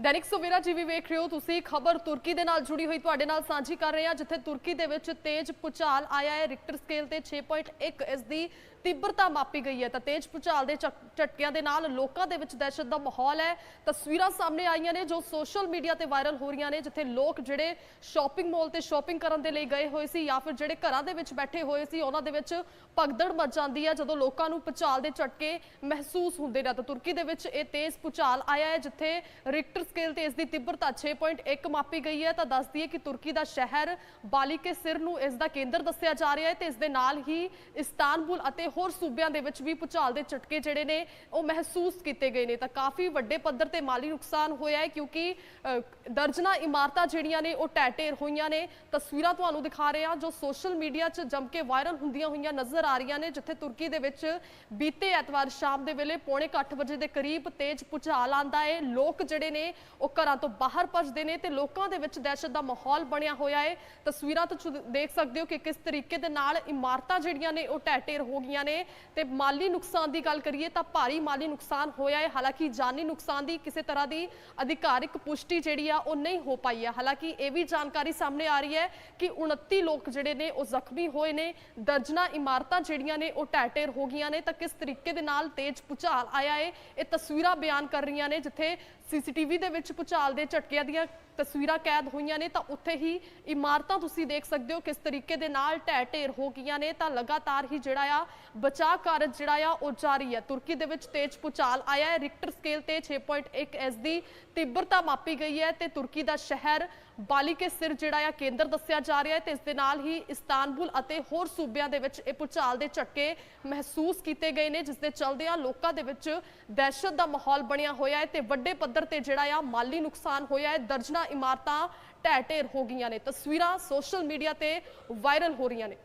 ਦੈਨਿਕ ਸਵੇਰਾ ਜੀਵੀ ਵੇਖ ਰਹੇ ਹੋ ਤੁਸੀਂ, ਖਬਰ ਤੁਰਕੀ ਦੇ ਨਾਲ ਜੁੜੀ ਹੋਈ ਤੁਹਾਡੇ ਨਾਲ ਸਾਂਝੀ ਕਰ ਰਹੇ ਹਾਂ, ਜਿੱਥੇ ਤੁਰਕੀ ਦੇ ਵਿੱਚ ਤੇਜ਼ ਭੁਚਾਲ ਆਇਆ ਹੈ ਰਿਕਟਰ ਸਕੇਲ ਤੇ 6.1 ਇਸ ਦੀ ਤੀਬਰਤਾ ਮਾਪੀ ਗਈ ਹੈ ਤਾਂ ਤੇਜ਼ ਭੁਚਾਲ ਦੇ ਝਟ- ਝਟਕਿਆਂ ਦੇ ਨਾਲ ਲੋਕਾਂ ਦੇ ਵਿੱਚ ਦਹਿਸ਼ਤ ਦਾ ਮਾਹੌਲ ਹੈ। ਤਸਵੀਰਾਂ ਸਾਹਮਣੇ ਆਈਆਂ ਨੇ ਜੋ ਸੋਸ਼ਲ ਮੀਡੀਆ ਤੇ ਵਾਇਰਲ ਹੋ ਰਹੀਆਂ ਨੇ, ਜਿੱਥੇ ਲੋਕ ਜਿਹੜੇ ਸ਼ਾਪਿੰਗ ਮਾਲ ਤੇ ਸ਼ਾਪਿੰਗ ਕਰਨ ਦੇ ਲਈ ਗਏ ਹੋਏ ਸੀ ਜਾਂ ਫਿਰ ਜਿਹੜੇ ਘਰਾਂ ਦੇ ਵਿੱਚ ਬੈਠੇ ਹੋਏ ਸੀ, ਉਹਨਾਂ ਦੇ ਵਿੱਚ ਭਗਦੜ ਮਚ ਜਾਂਦੀ ਹੈ ਜਦੋਂ ਲੋਕਾਂ ਨੂੰ ਭੁਚਾਲ ਦੇ ਝਟਕੇ ਮਹਿਸੂਸ ਹੁੰਦੇ ਨੇ। ਤਾਂ ਤੁਰਕੀ ਦੇ ਵਿੱਚ ਇਹ ਤੇਜ਼ ਭੁਚਾਲ ਆਇਆ ਹੈ, ਜਿੱਥੇ ਰਿਕਟਰ ਸਕੇਲ ਤੇ ਇਸ ਦੀ ਤੀਬਰਤਾ 6.1 ਮਾਪੀ ਗਈ ਹੈ। ਤਾਂ ਦੱਸਦੀ ਹੈ ਕਿ ਤੁਰਕੀ ਦਾ ਸ਼ਹਿਰ ਬਾਲੀ ਕੇ ਸਿਰ ਨੂੰ ਇਸ ਦਾ ਕੇਂਦਰ ਦੱਸਿਆ ਜਾ ਰਿਹਾ ਹੈ ਤੇ ਇਸ ਦੇ ਨਾਲ ਹੀ ਇਸਤਾਨਬੁਲ ਅਤੇ ਹੋਰ ਸੂਬਿਆਂ ਦੇ ਵਿੱਚ ਵੀ ਭੁਚਾਲ ਦੇ ਝਟਕੇ ਜਿਹੜੇ ਨੇ ਉਹ ਮਹਿਸੂਸ ਕੀਤੇ ਗਏ ਨੇ। ਤਾਂ ਕਾਫੀ ਵੱਡੇ ਪੱਧਰ ਤੇ ਮਾਲੀ ਨੁਕਸਾਨ ਹੋਇਆ ਹੈ ਕਿਉਂਕਿ ਅ, ਦਰਜਨਾ ਇਮਾਰਤਾਂ ਜਿਹੜੀਆਂ ਨੇ ਉਹ ਢਹਿ ਢੇਰ ਹੋਈਆਂ ਨੇ। ਤਸਵੀਰਾਂ ਤੁਹਾਨੂੰ ਦਿਖਾ ਰਹੇ ਹਾਂ ਜੋ ਸੋਸ਼ਲ ਮੀਡੀਆ 'ਚ ਜੰਮ ਕੇ ਵਾਇਰਲ ਹੁੰਦੀਆਂ ਹੋਈਆਂ ਨਜ਼ਰ ਆ ਰਹੀਆਂ ਨੇ ਜਿੱਥੇ ਤੁਰਕੀ ਦੇ ਵਿੱਚ ਬੀਤੇ ਐਤਵਾਰ ਸ਼ਾਮ ਦੇ ਵੇਲੇ ਪੌਣੇ 8 ਵਜੇ ਦੇ ਕਰੀਬ ਤੇਜ਼ ਭੁਚਾਲ ਆਂਦਾ ਹੈ। ਲੋਕ ਜਿਹੜੇ ਨੇ ਉਹ ਘਰਾਂ ਤੋਂ ਬਾਹਰ ਭੱਜਦੇ ਨੇ ਤੇ ਲੋਕਾਂ ਦੇ ਵਿੱਚ ਦਹਿਸ਼ਤ ਦਾ ਮਾਹੌਲ ਬਣਿਆ ਹੋਇਆ ਹੈ। ਤਸਵੀਰਾਂ ਤੋਂ ਤੁਸੀਂ ਦੇਖ ਸਕਦੇ ਹੋ ਕਿ ਕਿਸ ਤਰੀਕੇ ਦੇ ਨਾਲ ਇਮਾਰਤਾਂ ਜਿਹੜੀਆਂ ਨੇ ਉਹ ਢਹਿ ਢੇਰ ਹੋ ਗਈਆਂ ਨੇ ਤੇ ਮਾਲੀ ਨੁਕਸਾਨ ਦੀ ਗੱਲ ਕਰੀਏ ਤਾਂ ਭਾਰੀ ਮਾਲੀ ਨੁਕਸਾਨ ਹੋਇਆ ਹੈ। ਹਾਲਾਂਕਿ ਜਾਨੀ ਨੁਕਸਾਨ ਦੀ ਕਿਸੇ ਤਰ੍ਹਾਂ ਦੀ ਅਧਿਕਾਰਿਕ ਪੁਸ਼ਟੀ ਜਿਹੜੀ ਆ, ਉਹ ਨਹੀਂ ਹੋ ਪਾਈ ਹੈ। ਹਾਲਾਂਕਿ ਇਹ ਵੀ ਜਾਣਕਾਰੀ ਸਾਹਮਣੇ ਆ ਰਹੀ ਹੈ ਕਿ 29 ਲੋਕ ਜਿਹੜੇ ਨੇ, ਉਹ ਜ਼ਖਮੀ ਹੋਏ ਨੇ। ਦਰਜਨਾ ਇਮਾਰਤਾਂ ਜਿਹੜੀਆਂ ਨੇ, ਉਹ ਢਹਿ ਢੇਰ ਹੋ ਗਈਆਂ ਨੇ। ਤਾਂ ਕਿਸ ਤਰੀਕੇ ਦੇ ਨਾਲ ਤੇਜ਼ ਭੁਚਾਲ ਆਇਆ ਹੈ, ਇਹ ਤਸਵੀਰਾਂ ਬਿਆਨ ਕਰ ਰਹੀਆਂ ਨੇ, ਜਿੱਥੇ ਸੀਸੀਟੀਵੀ ਦੇ ਵਿੱਚ ਭੁਚਾਲ ਦੇ ਝਟਕਿਆਂ ਦੀਆਂ ਤਸਵੀਰਾਂ ਕੈਦ ਹੋਈਆਂ ਨੇ, ਤਾਂ ਉੱਥੇ ਹੀ ਇਮਾਰਤਾਂ ਤੁਸੀਂ ਦੇਖ ਸਕਦੇ ਹੋ ਕਿਸ ਤਰੀਕੇ ਦੇ ਨਾਲ ਢਹਿ ਢੇਰ ਹੋ ਗਈਆਂ ਨੇ, ਤਾਂ ਲਗਾਤਾਰ ਹੀ ਜਿਹੜਾ ਆ ਬਚਾਅ ਕਾਰਜ ਜਿਹੜਾ ਆ ਉਹ ਜਾਰੀ ਹੈ। ਤੁਰਕੀ ਦੇ ਵਿੱਚ ਤੇਜ਼ ਭੁਚਾਲ ਆਇਆ ਹੈ, ਰਿਕਟਰ ਸਕੇਲ ਤੇ 6.1 ਐਸ ਦੀ ਤੀਬਰਤਾ ਮਾਪੀ ਗਈ ਹੈ ਤੇ ਤੁਰਕੀ ਦਾ ਸ਼ਹਿਰ ਬਾਲੀ ਕੇ ਸਿਰ ਜਿਹੜਾ ਆ ਕੇਂਦਰ ਦੱਸਿਆ ਜਾ ਰਿਹਾ ਹੈ ਤੇ ਇਸ ਦੇ ਨਾਲ ਹੀ ਇਸਤਾਨਬੁਲ ਅਤੇ ਹੋਰ ਸੂਬਿਆਂ ਦੇ ਵਿੱਚ ਇਹ ਭੁਚਾਲ ਦੇ ਝਟਕੇ ਮਹਿਸੂਸ ਕੀਤੇ ਗਏ ਨੇ, ਜਿਸ ਦੇ ਚਲਦਿਆਂ ਲੋਕਾਂ ਦੇ ਵਿੱਚ ਦਹਿਸ਼ਤ ਦਾ ਮਾਹੌਲ ਬਣਿਆ ਹੋਇਆ ਹੈ ਤੇ ਵੱਡੇ ਪੱਧਰ ਤੇ ਜਿਹੜਾ ਆ ਮਾਲੀ ਨੁਕਸਾਨ ਹੋਇਆ ਹੈ, ਦਰਜਨਾ ਇਮਾਰਤਾਂ ਢਹਿ ਢੇਰ ਹੋ ਗਈਆਂ ਨੇ, ਤਸਵੀਰਾਂ ਸੋਸ਼ਲ ਮੀਡੀਆ ਤੇ ਵਾਇਰਲ ਹੋ ਰਹੀਆਂ ਨੇ।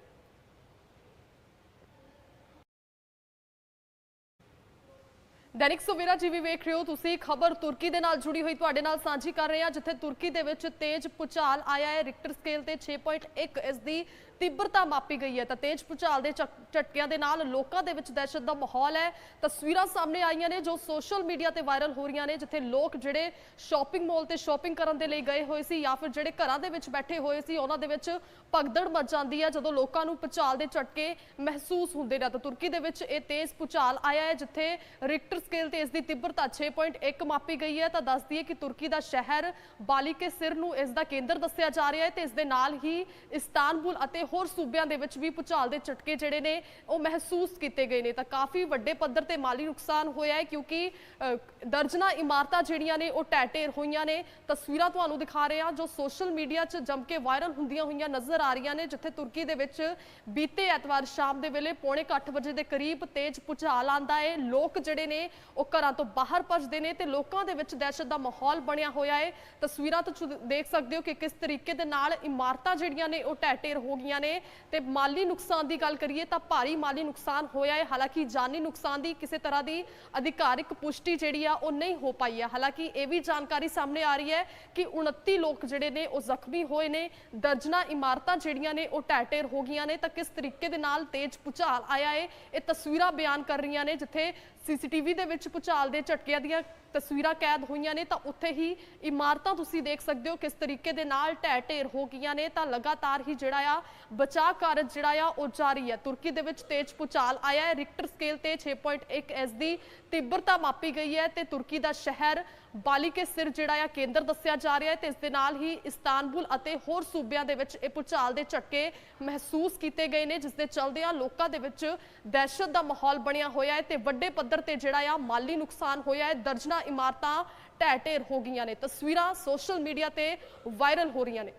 ਦੈਨਿਕ ਸਵੇਰਾ ਜੀਵੀ ਵੇਖ ਰਹੇ ਹੋ ਤੁਸੀਂ, ਖਬਰ ਤੁਰਕੀ ਦੇ ਨਾਲ ਜੁੜੀ ਹੋਈ ਤੁਹਾਡੇ ਨਾਲ ਸਾਂਝੀ ਕਰ ਰਹੇ ਹਾਂ, ਜਿੱਥੇ ਤੁਰਕੀ ਦੇ ਵਿੱਚ ਤੇਜ਼ ਭੁਚਾਲ ਆਇਆ ਹੈ, ਰਿਕਟਰ ਸਕੇਲ ਤੇ 6.1 ਇਸ ਦੀ ਤੀਬਰਤਾ ਮਾਪੀ ਗਈ ਹੈ ਤਾਂ ਤੇਜ਼ ਭੁਚਾਲ ਦੇ ਝਟ- ਝਟਕਿਆਂ ਦੇ ਨਾਲ ਲੋਕਾਂ ਦੇ ਵਿੱਚ ਦਹਿਸ਼ਤ ਦਾ ਮਾਹੌਲ ਹੈ। ਤਸਵੀਰਾਂ ਸਾਹਮਣੇ ਆਈਆਂ ਨੇ ਜੋ ਸੋਸ਼ਲ ਮੀਡੀਆ ਤੇ ਵਾਇਰਲ ਹੋ ਰਹੀਆਂ ਨੇ, ਜਿੱਥੇ ਲੋਕ ਜਿਹੜੇ ਸ਼ਾਪਿੰਗ ਮਾਲ ਤੇ ਸ਼ਾਪਿੰਗ ਕਰਨ ਦੇ ਲਈ ਗਏ ਹੋਏ ਸੀ ਜਾਂ ਫਿਰ ਜਿਹੜੇ ਘਰਾਂ ਦੇ ਵਿੱਚ ਬੈਠੇ ਹੋਏ ਸੀ, ਉਹਨਾਂ ਦੇ ਵਿੱਚ ਭਗਦੜ ਮਚ ਜਾਂਦੀ ਹੈ ਜਦੋਂ ਲੋਕਾਂ ਨੂੰ ਭੁਚਾਲ ਦੇ ਝਟਕੇ ਮਹਿਸੂਸ ਹੁੰਦੇ ਨੇ। ਤਾਂ ਤੁਰਕੀ ਦੇ ਵਿੱਚ ਇਹ ਤੇਜ਼ ਭੁਚਾਲ ਆਇਆ ਹੈ, ਜਿੱਥੇ ਰਿਕਟਰ ਸਕੇਲ ਤੇ ਇਸ ਦੀ ਤੀਬਰਤਾ 6.1 ਮਾਪੀ ਗਈ ਹੈ। ਤਾਂ ਦੱਸਦੀ ਹੈ ਕਿ ਤੁਰਕੀ ਦਾ ਸ਼ਹਿਰ ਬਾਲੀ ਕੇ ਸਿਰ ਨੂੰ ਇਸ ਦਾ ਕੇਂਦਰ ਦੱਸਿਆ ਜਾ ਰਿਹਾ ਹੈ ਤੇ ਇਸ ਦੇ ਨਾਲ ਹੀ ਇਸਤਾਨਬੁਲ ਅਤੇ ਹੋਰ ਸੂਬਿਆਂ ਦੇ ਵਿੱਚ ਵੀ ਭੁਚਾਲ ਦੇ ਝਟਕੇ ਜਿਹੜੇ ਨੇ ਉਹ ਮਹਿਸੂਸ ਕੀਤੇ ਗਏ ਨੇ। ਤਾਂ ਕਾਫੀ ਵੱਡੇ ਪੱਧਰ ਤੇ ਮਾਲੀ ਨੁਕਸਾਨ ਹੋਇਆ ਹੈ ਕਿਉਂਕਿ ਅ, ਦਰਜਨਾ ਇਮਾਰਤਾਂ ਜਿਹੜੀਆਂ ਨੇ ਉਹ ਢਹਿ ਢੇਰ ਹੋਈਆਂ ਨੇ। ਤਸਵੀਰਾਂ ਤੁਹਾਨੂੰ ਦਿਖਾ ਰਹੇ ਹਾਂ ਜੋ ਸੋਸ਼ਲ ਮੀਡੀਆ 'ਚ ਜੰਮ ਕੇ ਵਾਇਰਲ ਹੁੰਦੀਆਂ ਹੋਈਆਂ ਨਜ਼ਰ ਆ ਰਹੀਆਂ ਨੇ ਜਿੱਥੇ ਤੁਰਕੀ ਦੇ ਵਿੱਚ ਬੀਤੇ ਐਤਵਾਰ ਸ਼ਾਮ ਦੇ ਵੇਲੇ ਪੌਣੇ 8 ਵਜੇ ਦੇ ਕਰੀਬ ਤੇਜ਼ ਭੁਚਾਲ ਆਂਦਾ ਹੈ। ਲੋਕ ਜਿਹੜੇ ਨੇ ਉਹ ਘਰਾਂ ਤੋਂ ਬਾਹਰ ਭੱਜਦੇ ਨੇ ਤੇ ਲੋਕਾਂ ਦੇ ਵਿੱਚ ਦਹਿਸ਼ਤ ਦਾ ਮਾਹੌਲ ਬਣਿਆ ਹੋਇਆ ਹੈ। ਤਸਵੀਰਾਂ ਤੋਂ ਤੁਸੀਂ ਦੇਖ ਸਕਦੇ ਹੋ ਕਿ ਕਿਸ ਤਰੀਕੇ ਦੇ ਨਾਲ ਇਮਾਰਤਾਂ ਜਿਹੜੀਆਂ ਨੇ ਉਹ ਢਹਿ ਢੇਰ ਹੋ ਗਈਆਂ ਨੇ ਤੇ ਮਾਲੀ ਨੁਕਸਾਨ ਦੀ ਗੱਲ ਕਰੀਏ ਤਾਂ ਭਾਰੀ ਮਾਲੀ ਨੁਕਸਾਨ ਹੋਇਆ ਹੈ। ਹਾਲਾਂਕਿ ਜਾਨੀ ਨੁਕਸਾਨ ਦੀ ਕਿਸੇ ਤਰ੍ਹਾਂ ਦੀ ਅਧਿਕਾਰਿਕ ਪੁਸ਼ਟੀ ਜਿਹੜੀ ਆ, ਉਹ ਨਹੀਂ ਹੋ ਪਾਈ ਹੈ। ਹਾਲਾਂਕਿ ਇਹ ਵੀ ਜਾਣਕਾਰੀ ਸਾਹਮਣੇ ਆ ਰਹੀ ਹੈ ਕਿ 29 ਲੋਕ ਜਿਹੜੇ ਨੇ, ਉਹ ਜ਼ਖਮੀ ਹੋਏ ਨੇ। ਦਰਜਨਾ ਇਮਾਰਤਾਂ ਜਿਹੜੀਆਂ ਨੇ, ਉਹ ਢਹਿ ਢੇਰ ਹੋ ਗਈਆਂ ਨੇ। ਤਾਂ ਕਿਸ ਤਰੀਕੇ ਦੇ ਨਾਲ ਤੇਜ਼ ਭੁਚਾਲ ਆਇਆ ਹੈ, ਇਹ ਤਸਵੀਰਾਂ ਬਿਆਨ ਕਰ ਰਹੀਆਂ ਨੇ, ਜਿੱਥੇ ਸੀਸੀਟੀਵੀ ਦੇ ਵਿੱਚ ਭੁਚਾਲ ਦੇ ਝਟਕਿਆਂ ਦੀਆਂ ਤਸਵੀਰਾਂ ਕੈਦ ਹੋਈਆਂ ਨੇ, ਤਾਂ ਉੱਥੇ ਹੀ ਇਮਾਰਤਾਂ ਤੁਸੀਂ ਦੇਖ ਸਕਦੇ ਹੋ ਕਿਸ ਤਰੀਕੇ ਦੇ ਨਾਲ ਢਹਿ ਢੇਰ ਹੋ ਗਈਆਂ ਨੇ, ਤਾਂ ਲਗਾਤਾਰ ਹੀ ਜਿਹੜਾ ਆ ਬਚਾਅ ਕਾਰਜ ਜਿਹੜਾ ਆ ਉਹ ਜਾਰੀ ਹੈ। ਤੁਰਕੀ ਦੇ ਵਿੱਚ ਤੇਜ਼ ਪੁਚਾਲ ਆਇਆ ਹੈ, ਰਿਕਟਰ ਸਕੇਲ ਤੇ 6.1 ਐਸ ਦੀ ਤੀਬਰਤਾ ਮਾਪੀ ਗਈ ਹੈ ਤੇ ਤੁਰਕੀ ਦਾ ਸ਼ਹਿਰ ਬਾਲੀਕੇ ਸਿਰ ਜਿਹੜਾ ਆ ਕੇਂਦਰ ਦੱਸਿਆ ਜਾ ਰਿਹਾ ਹੈ ਤੇ ਇਸ ਦੇ ਨਾਲ ਹੀ ਇਸਤਾਨਬੁਲ ਅਤੇ ਹੋਰ ਸੂਬਿਆਂ ਦੇ ਵਿੱਚ ਇਹ ਭੁਚਾਲ ਦੇ ਝਟਕੇ ਮਹਿਸੂਸ ਕੀਤੇ ਗਏ ਨੇ, ਜਿਸ ਦੇ ਚਲਦਿਆਂ ਲੋਕਾਂ ਦੇ ਵਿੱਚ ਦਹਿਸ਼ਤ ਦਾ ਮਾਹੌਲ ਬਣਿਆ ਹੋਇਆ ਹੈ ਤੇ ਵੱਡੇ ਪੱਧਰ ਤੇ ਜਿਹੜਾ ਆ ਮਾਲੀ ਨੁਕਸਾਨ ਹੋਇਆ ਹੈ, ਦਰਜਨਾ ਇਮਾਰਤਾਂ ਢਹਿ ਢੇਰ ਹੋ ਗਈਆਂ ਨੇ। ਤਸਵੀਰਾਂ ਸੋਸ਼ਲ ਮੀਡੀਆ ਤੇ ਵਾਇਰਲ ਹੋ ਰਹੀਆਂ ਨੇ।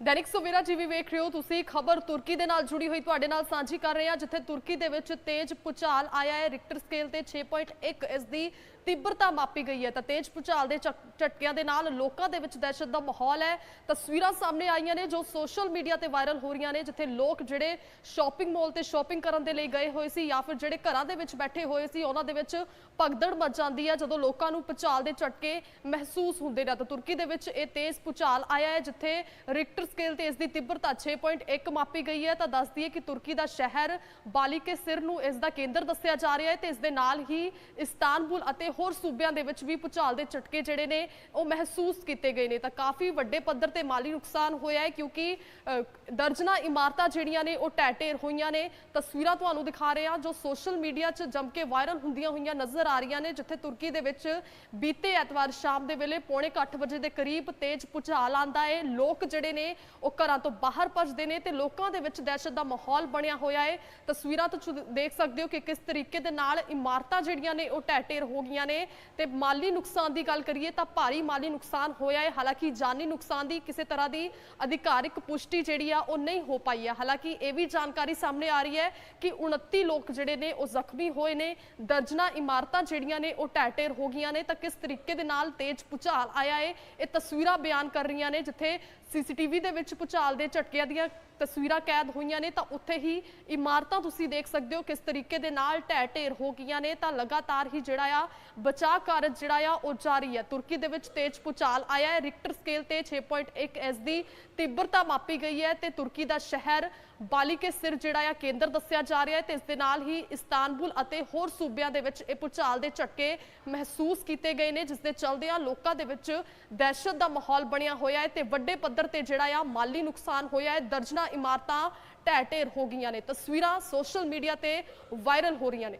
ਦੈਨਿਕ ਸਵੇਰਾ ਟੀਵੀ ਵੇਖ ਰਹੇ ਹੋ ਤੁਸੀਂ, ਖਬਰ ਤੁਰਕੀ ਦੇ ਨਾਲ ਜੁੜੀ ਹੋਈ ਤੁਹਾਡੇ ਨਾਲ ਸਾਂਝੀ ਕਰ ਰਹੇ ਹਾਂ, ਜਿੱਥੇ ਤੁਰਕੀ ਦੇ ਵਿੱਚ ਤੇਜ਼ ਪੁਚਾਲ ਆਇਆ ਹੈ, ਰਿਕਟਰ ਸਕੇਲ ਤੇ 6.1 ਇਸ ਦੀ ਤੀਬਰਤਾ ਮਾਪੀ ਗਈ ਹੈ ਤਾਂ ਤੇਜ਼ ਪੁਚਾਲ ਦੇ ਝਟ- ਝਟਕਿਆਂ ਦੇ ਨਾਲ ਲੋਕਾਂ ਦੇ ਵਿੱਚ ਦਹਿਸ਼ਤ ਦਾ ਮਾਹੌਲ ਹੈ। ਤਸਵੀਰਾਂ ਸਾਹਮਣੇ ਆਈਆਂ ਨੇ ਜੋ ਸੋਸ਼ਲ ਮੀਡੀਆ ਤੇ ਵਾਇਰਲ ਹੋ ਰਹੀਆਂ ਨੇ, ਜਿੱਥੇ ਲੋਕ ਜਿਹੜੇ ਸ਼ਾਪਿੰਗ ਮਾਲ ਤੇ ਸ਼ਾਪਿੰਗ ਕਰਨ ਦੇ ਲਈ ਗਏ ਹੋਏ ਸੀ ਜਾਂ ਫਿਰ ਜਿਹੜੇ ਘਰਾਂ ਦੇ ਵਿੱਚ ਬੈਠੇ ਹੋਏ ਸੀ, ਉਹਨਾਂ ਦੇ ਵਿੱਚ ਭਗਦੜ ਮਚ ਜਾਂਦੀ ਹੈ ਜਦੋਂ ਲੋਕਾਂ ਨੂੰ ਪੁਚਾਲ ਦੇ ਝਟਕੇ ਮਹਿਸੂਸ ਹੁੰਦੇ ਨੇ। ਤਾਂ ਤੁਰਕੀ ਦੇ ਵਿੱਚ ਇਹ ਤੇਜ਼ ਪੁਚਾਲ ਆਇਆ ਹੈ, ਜਿੱਥੇ ਰਿਕਟਰ ਸਕੇਲ ਤੇ ਇਸ ਦੀ ਤੀਬਰਤਾ 6.1 ਮਾਪੀ ਗਈ ਹੈ। ਤਾਂ ਦੱਸ ਦਈਏ ਕਿ ਤੁਰਕੀ ਦਾ ਸ਼ਹਿਰ ਬਾਲੀ ਕੇ ਸਿਰ ਨੂੰ ਇਸ ਦਾ ਕੇਂਦਰ ਦੱਸਿਆ ਜਾ ਰਿਹਾ ਹੈ ਤੇ ਇਸ ਦੇ ਨਾਲ ਹੀ ਇਸਤਾਨਬੁਲ ਅਤੇ ਹੋਰ ਸੂਬਿਆਂ ਦੇ ਵਿੱਚ ਵੀ ਪੁਚਾਲ ਦੇ ਝਟਕੇ ਜਿਹੜੇ ਨੇ ਉਹ ਮਹਿਸੂਸ ਕੀਤੇ ਗਏ ਨੇ। ਤਾਂ ਕਾਫੀ ਵੱਡੇ ਪੱਧਰ ਤੇ ਮਾਲੀ ਨੁਕਸਾਨ ਹੋਇਆ ਹੈ ਕਿਉਂਕਿ ਅ, ਦਰਜਨਾਂ ਇਮਾਰਤਾਂ ਜਿਹੜੀਆਂ ਨੇ ਉਹ ਢਹਿ ਢੇਰ ਹੋਈਆਂ ਨੇ। ਤਸਵੀਰਾਂ ਤੁਹਾਨੂੰ ਦਿਖਾ ਰਹੇ ਹਾਂ ਜੋ ਸੋਸ਼ਲ ਮੀਡੀਆ 'ਚ ਜੰਮ ਕੇ ਵਾਇਰਲ ਹੁੰਦੀਆਂ ਹੋਈਆਂ ਨਜ਼ਰ ਆ ਰਹੀਆਂ ਨੇ ਜਿੱਥੇ ਤੁਰਕੀ ਦੇ ਵਿੱਚ ਬੀਤੇ ਐਤਵਾਰ ਸ਼ਾਮ ਦੇ ਵੇਲੇ ਪੌਣੇ 8 ਵਜੇ ਦੇ ਕਰੀਬ ਤੇਜ਼ ਪੁਚਾਲ ਆਂਦਾ ਹੈ। ਲੋਕ ਜਿਹੜੇ ਨੇ ਉਹ ਘਰਾਂ ਤੋਂ ਬਾਹਰ ਭੱਜਦੇ ਨੇ ਤੇ ਲੋਕਾਂ ਦੇ ਵਿੱਚ ਦਹਿਸ਼ਤ ਦਾ ਮਾਹੌਲ ਬਣਿਆ ਹੋਇਆ ਹੈ। ਤਸਵੀਰਾਂ ਤੋਂ ਤੁਸੀਂ ਦੇਖ ਸਕਦੇ ਹੋ ਕਿ ਕਿਸ ਤਰੀਕੇ ਦੇ ਨਾਲ ਇਮਾਰਤਾਂ ਜਿਹੜੀਆਂ ਨੇ ਉਹ ਢਹਿ ਢੇਰ ਹੋ ਗਈਆਂ ਨੇ। ਤੇ ਮਾਲੀ ਨੁਕਸਾਨ ਦੀ ਗੱਲ ਕਰੀਏ ਤਾਂ ਭਾਰੀ ਮਾਲੀ ਨੁਕਸਾਨ ਹੋਇਆ ਹੈ। ਹਾਲਾਂਕਿ ਜਾਨੀ ਨੁਕਸਾਨ ਦੀ ਕਿਸੇ ਤਰ੍ਹਾਂ ਦੀ ਅਧਿਕਾਰਿਕ ਪੁਸ਼ਟੀ ਜਿਹੜੀ ਆ, ਉਹ ਨਹੀਂ ਹੋ ਪਾਈ ਹੈ। ਹਾਲਾਂਕਿ ਇਹ ਵੀ ਜਾਣਕਾਰੀ ਸਾਹਮਣੇ ਆ ਰਹੀ ਹੈ ਕਿ 29 ਲੋਕ ਜਿਹੜੇ ਨੇ, ਉਹ ਜ਼ਖਮੀ ਹੋਏ ਨੇ। ਦਰਜਨਾ ਇਮਾਰਤਾਂ ਜਿਹੜੀਆਂ ਨੇ, ਉਹ ਢਹਿ ਹੋ ਗਈਆਂ ਨੇ। ਤਾਂ ਕਿਸ ਤਰੀਕੇ ਦੇ ਨਾਲ ਤੇਜ਼ ਭੁਚਾਲ ਆਇਆ ਹੈ ਇਹ ਤਸਵੀਰਾਂ ਬਿਆਨ ਕਰ ਰਹੀਆਂ ਨੇ, ਜਿੱਥੇ ਸੀਸੀਟੀਵੀ ਦੇ ਵਿੱਚ ਭੁਚਾਲ ਦੇ ਝਟਕਿਆਂ ਦੀਆਂ ਤਸਵੀਰਾਂ ਕੈਦ ਹੋਈਆਂ ਨੇ। ਤਾਂ ਉੱਥੇ ਹੀ ਇਮਾਰਤਾਂ ਤੁਸੀਂ ਦੇਖ ਸਕਦੇ ਹੋ ਕਿਸ ਤਰੀਕੇ ਦੇ ਨਾਲ ਢਹਿ ਢੇਰ ਹੋ ਗਈਆਂ ਨੇ। ਤਾਂ ਲਗਾਤਾਰ ਹੀ ਜਿਹੜਾ ਆ ਬਚਾਅ ਕਾਰਜ ਜਿਹੜਾ ਆ ਉਹ ਜਾਰੀ ਹੈ। ਤੁਰਕੀ ਦੇ ਵਿੱਚ ਤੇਜ਼ ਭੁਚਾਲ ਆਇਆ ਹੈ। ਰਿਕਟਰ ਸਕੇਲ ਤੇ 6.1 ਐਸ ਦੀ ਤੀਬਰਤਾ ਮਾਪੀ ਗਈ ਹੈ ਤੇ ਤੁਰਕੀ ਦਾ ਸ਼ਹਿਰ ਬਾਲੀ ਕੇ ਸਿਰ ਜਿਹੜਾ ਆ ਕੇਂਦਰ ਦੱਸਿਆ ਜਾ ਰਿਹਾ ਹੈ ਤੇ ਇਸ ਦੇ ਨਾਲ ਹੀ ਇਸਤਾਨਬੁਲ ਅਤੇ ਹੋਰ ਸੂਬਿਆਂ ਦੇ ਵਿੱਚ ਇਹ ਭੁਚਾਲ ਦੇ ਝਟਕੇ ਮਹਿਸੂਸ ਕੀਤੇ ਗਏ ਨੇ, ਜਿਸ ਦੇ ਚਲਦਿਆਂ ਲੋਕਾਂ ਦੇ ਵਿੱਚ ਦਹਿਸ਼ਤ ਦਾ ਮਾਹੌਲ ਬਣਿਆ ਹੋਇਆ ਹੈ ਤੇ ਵੱਡੇ ਪੱਧਰ ਤੇ ਜਿਹੜਾ ਆ ਮਾਲੀ ਨੁਕਸਾਨ ਹੋਇਆ ਹੈ। ਦਰਜਨਾ ਇਮਾਰਤਾਂ ਢਹਿ ਢੇਰ ਹੋ ਗਈਆਂ ਨੇ। ਤਸਵੀਰਾਂ ਸੋਸ਼ਲ ਮੀਡੀਆ ਤੇ ਵਾਇਰਲ ਹੋ ਰਹੀਆਂ ਨੇ।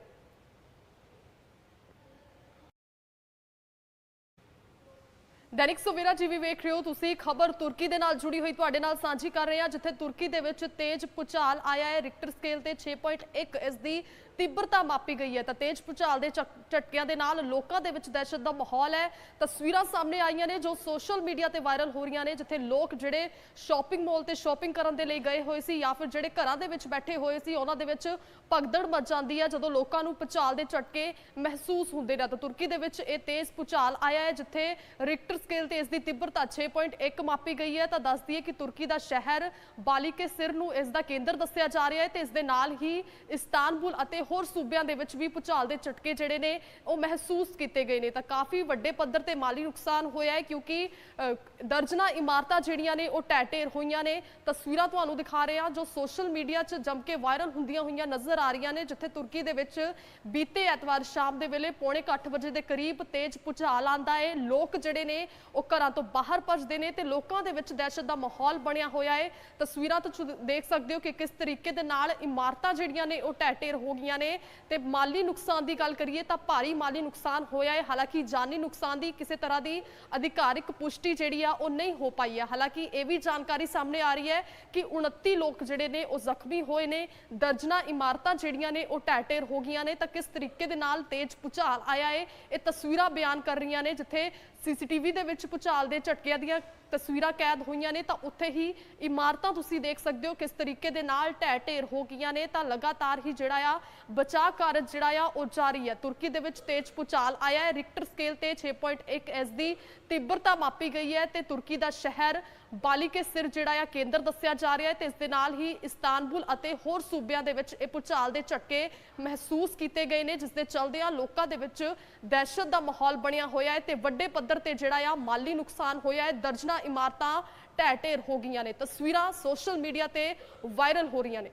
ਦੈਨਿਕ ਸਵੇਰਾ ਟੀਵੀ ਵੇਖ ਰਹੇ ਹੋ ਤੁਸੀਂ, ਖਬਰ ਤੁਰਕੀ ਦੇ ਨਾਲ ਜੁੜੀ ਹੋਈ ਤੁਹਾਡੇ ਨਾਲ ਸਾਂਝੀ ਕਰ ਰਹੇ ਹਾਂ, ਜਿੱਥੇ ਤੁਰਕੀ ਦੇ ਵਿੱਚ ਤੇਜ਼ ਪੁਚਾਲ ਆਇਆ ਹੈ, ਰਿਕਟਰ ਸਕੇਲ ਤੇ 6.1 ਇਸ ਦੀ ਤੀਬਰਤਾ ਮਾਪੀ ਗਈ ਹੈ ਤਾਂ ਤੇਜ਼ ਪੁਚਾਲ ਦੇ ਝਟ- ਝਟਕਿਆਂ ਦੇ ਨਾਲ ਲੋਕਾਂ ਦੇ ਵਿੱਚ ਦਹਿਸ਼ਤ ਦਾ ਮਾਹੌਲ ਹੈ। ਤਸਵੀਰਾਂ ਸਾਹਮਣੇ ਆਈਆਂ ਨੇ ਜੋ ਸੋਸ਼ਲ ਮੀਡੀਆ ਤੇ ਵਾਇਰਲ ਹੋ ਰਹੀਆਂ ਨੇ, ਜਿੱਥੇ ਲੋਕ ਜਿਹੜੇ ਸ਼ਾਪਿੰਗ ਮਾਲ ਤੇ ਸ਼ਾਪਿੰਗ ਕਰਨ ਦੇ ਲਈ ਗਏ ਹੋਏ ਸੀ ਜਾਂ ਫਿਰ ਜਿਹੜੇ ਘਰਾਂ ਦੇ ਵਿੱਚ ਬੈਠੇ ਹੋਏ ਸੀ, ਉਹਨਾਂ ਦੇ ਵਿੱਚ ਭਗਦੜ ਮਚ ਜਾਂਦੀ ਹੈ ਜਦੋਂ ਲੋਕਾਂ ਨੂੰ ਪੁਚਾਲ ਦੇ ਝਟਕੇ ਮਹਿਸੂਸ ਹੁੰਦੇ ਨੇ। ਤਾਂ ਤੁਰਕੀ ਦੇ ਵਿੱਚ ਇਹ ਤੇਜ਼ ਪੁਚਾਲ ਆਇਆ ਹੈ, ਜਿੱਥੇ ਰਿਕਟਰ ਸਕੇਲ ਤੇ ਇਸ ਦੀ ਤੀਬਰਤਾ 6.1 ਮਾਪੀ ਗਈ ਹੈ। ਤਾਂ ਦੱਸਦੀ ਹੈ ਕਿ ਤੁਰਕੀ ਦਾ ਸ਼ਹਿਰ ਬਾਲੀ ਕੇ ਸਿਰ ਨੂੰ ਇਸ ਦਾ ਕੇਂਦਰ ਦੱਸਿਆ ਜਾ ਰਿਹਾ ਹੈ ਤੇ ਇਸ ਦੇ ਨਾਲ ਹੀ ਇਸਤਾਨਬੁਲ ਅਤੇ ਹੋਰ ਸੂਬਿਆਂ ਦੇ ਵਿੱਚ ਵੀ ਪੁਚਾਲ ਦੇ ਝਟਕੇ ਜਿਹੜੇ ਨੇ ਉਹ ਮਹਿਸੂਸ ਕੀਤੇ ਗਏ ਨੇ। ਤਾਂ ਕਾਫੀ ਵੱਡੇ ਪੱਧਰ ਤੇ ਮਾਲੀ ਨੁਕਸਾਨ ਹੋਇਆ ਹੈ ਕਿਉਂਕਿ ਅ, ਦਰਜਨਾਂ ਇਮਾਰਤਾਂ ਜਿਹੜੀਆਂ ਨੇ ਉਹ ਢਹਿ ਢੇਰ ਹੋਈਆਂ ਨੇ। ਤਸਵੀਰਾਂ ਤੁਹਾਨੂੰ ਦਿਖਾ ਰਹੇ ਹਾਂ ਜੋ ਸੋਸ਼ਲ ਮੀਡੀਆ 'ਚ ਜੰਮ ਕੇ ਵਾਇਰਲ ਹੁੰਦੀਆਂ ਹੋਈਆਂ ਨਜ਼ਰ ਆ ਰਹੀਆਂ ਨੇ ਜਿੱਥੇ ਤੁਰਕੀ ਦੇ ਵਿੱਚ ਬੀਤੇ ਐਤਵਾਰ ਸ਼ਾਮ ਦੇ ਵੇਲੇ ਪੌਣੇ 8 ਵਜੇ ਦੇ ਕਰੀਬ ਤੇਜ਼ ਪੁਚਾਲ ਆਂਦਾ ਹੈ। ਲੋਕ ਜਿਹੜੇ ਨੇ ਉਹ ਘਰਾਂ ਤੋਂ ਬਾਹਰ ਭੱਜਦੇ ਨੇ ਤੇ ਲੋਕਾਂ ਦੇ ਵਿੱਚ ਦਹਿਸ਼ਤ ਦਾ ਮਾਹੌਲ ਬਣਿਆ ਹੋਇਆ ਹੈ। ਤਸਵੀਰਾਂ ਤੋਂ ਤੁਸੀਂ ਦੇਖ ਸਕਦੇ ਹੋ ਕਿ ਕਿਸ ਤਰੀਕੇ ਦੇ ਨਾਲ ਇਮਾਰਤਾਂ ਜਿਹੜੀਆਂ ਨੇ ਉਹ ਢਹਿ ਢੇਰ ਹੋ ਗਈਆਂ ਨੇ। ਤੇ ਮਾਲੀ ਨੁਕਸਾਨ ਦੀ ਗੱਲ ਕਰੀਏ ਤਾਂ ਭਾਰੀ ਮਾਲੀ ਨੁਕਸਾਨ ਹੋਇਆ ਹੈ। ਹਾਲਾਂਕਿ ਜਾਨੀ ਨੁਕਸਾਨ ਦੀ ਕਿਸੇ ਤਰ੍ਹਾਂ ਦੀ ਅਧਿਕਾਰਿਕ ਪੁਸ਼ਟੀ ਜਿਹੜੀ ਆ, ਉਹ ਨਹੀਂ ਹੋ ਪਾਈ ਹੈ ਹਾਲਾਂਕਿ ਇਹ ਵੀ ਜਾਣਕਾਰੀ ਸਾਹਮਣੇ ਆ ਰਹੀ ਹੈ ਕਿ 29 ਲੋਕ ਜਿਹੜੇ ਨੇ, ਉਹ ਜ਼ਖਮੀ ਹੋਏ ਨੇ। ਦਰਜਨਾ ਇਮਾਰਤਾਂ ਜਿਹੜੀਆਂ ਨੇ, ਉਹ ਢਹਿ ਢੇਰ ਹੋ ਗਈਆਂ ਨੇ। ਤਾਂ ਕਿਸ ਤਰੀਕੇ ਦੇ ਨਾਲ ਤੇਜ਼ ਭੁਚਾਲ ਆਇਆ ਹੈ ਇਹ ਤਸਵੀਰਾਂ ਬਿਆਨ ਕਰ ਰਹੀਆਂ ਨੇ, ਜਿੱਥੇ ਸੀਸੀਟੀਵੀ ਦੇ ਵਿੱਚ ਭੁਚਾਲ ਦੇ ਝਟਕਿਆਂ ਦੀਆਂ ਤਸਵੀਰਾਂ ਕੈਦ ਹੋਈਆਂ ਨੇ ਤਾਂ ਉੱਥੇ ਹੀ ਇਮਾਰਤਾਂ ਤੁਸੀਂ ਦੇਖ ਸਕਦੇ ਹੋ ਕਿਸ ਤਰੀਕੇ ਦੇ ਨਾਲ ਢਹਿ ਢੇਰ ਹੋ ਗਈਆਂ ਨੇ ਤਾਂ ਲਗਾਤਾਰ ਹੀ ਜਿਹੜਾ ਆ ਬਚਾਅ ਕਾਰਜ ਜਿਹੜਾ ਆ ਉਹ ਜਾਰੀ ਹੈ। ਤੁਰਕੀ ਦੇ ਵਿੱਚ ਤੇਜ਼ ਭੁਚਾਲ ਆਇਆ ਹੈ। ਰਿਕਟਰ ਸਕੇਲ ਤੇ 6.1 ਐਸ ਦੀ ਤੀਬਰਤਾ ਮਾਪੀ ਗਈ ਹੈ ਤੇ ਤੁਰਕੀ ਦਾ ਸ਼ਹਿਰ ਬਾਲੀ ਕੇ ਸਿਰ ਜਿਹੜਾ ਆ ਕੇਂਦਰ ਦੱਸਿਆ ਜਾ ਰਿਹਾ ਹੈ ਤੇ ਇਸ ਦੇ ਨਾਲ ਹੀ ਇਸਤਾਨਬੁਲ ਅਤੇ ਹੋਰ ਸੂਬਿਆਂ ਦੇ ਵਿੱਚ ਇਹ ਭੁਚਾਲ ਦੇ ਝਟਕੇ ਮਹਿਸੂਸ ਕੀਤੇ ਗਏ ਨੇ, ਜਿਸ ਦੇ ਚਲਦਿਆਂ ਲੋਕਾਂ ਦੇ ਵਿੱਚ ਦਹਿਸ਼ਤ ਦਾ ਮਾਹੌਲ ਬਣਿਆ ਹੋਇਆ ਹੈ ਤੇ ਵੱਡੇ ਪੱਧਰ ਤੇ ਜਿਹੜਾ ਆ ਮਾਲੀ ਨੁਕਸਾਨ ਹੋਇਆ ਹੈ, ਦਰਜਨਾ ਇਮਾਰਤਾਂ ਢਹਿ ਢੇਰ ਹੋ ਗਈਆਂ ਨੇ। ਤਸਵੀਰਾਂ ਸੋਸ਼ਲ ਮੀਡੀਆ ਤੇ ਵਾਇਰਲ ਹੋ ਰਹੀਆਂ ਨੇ।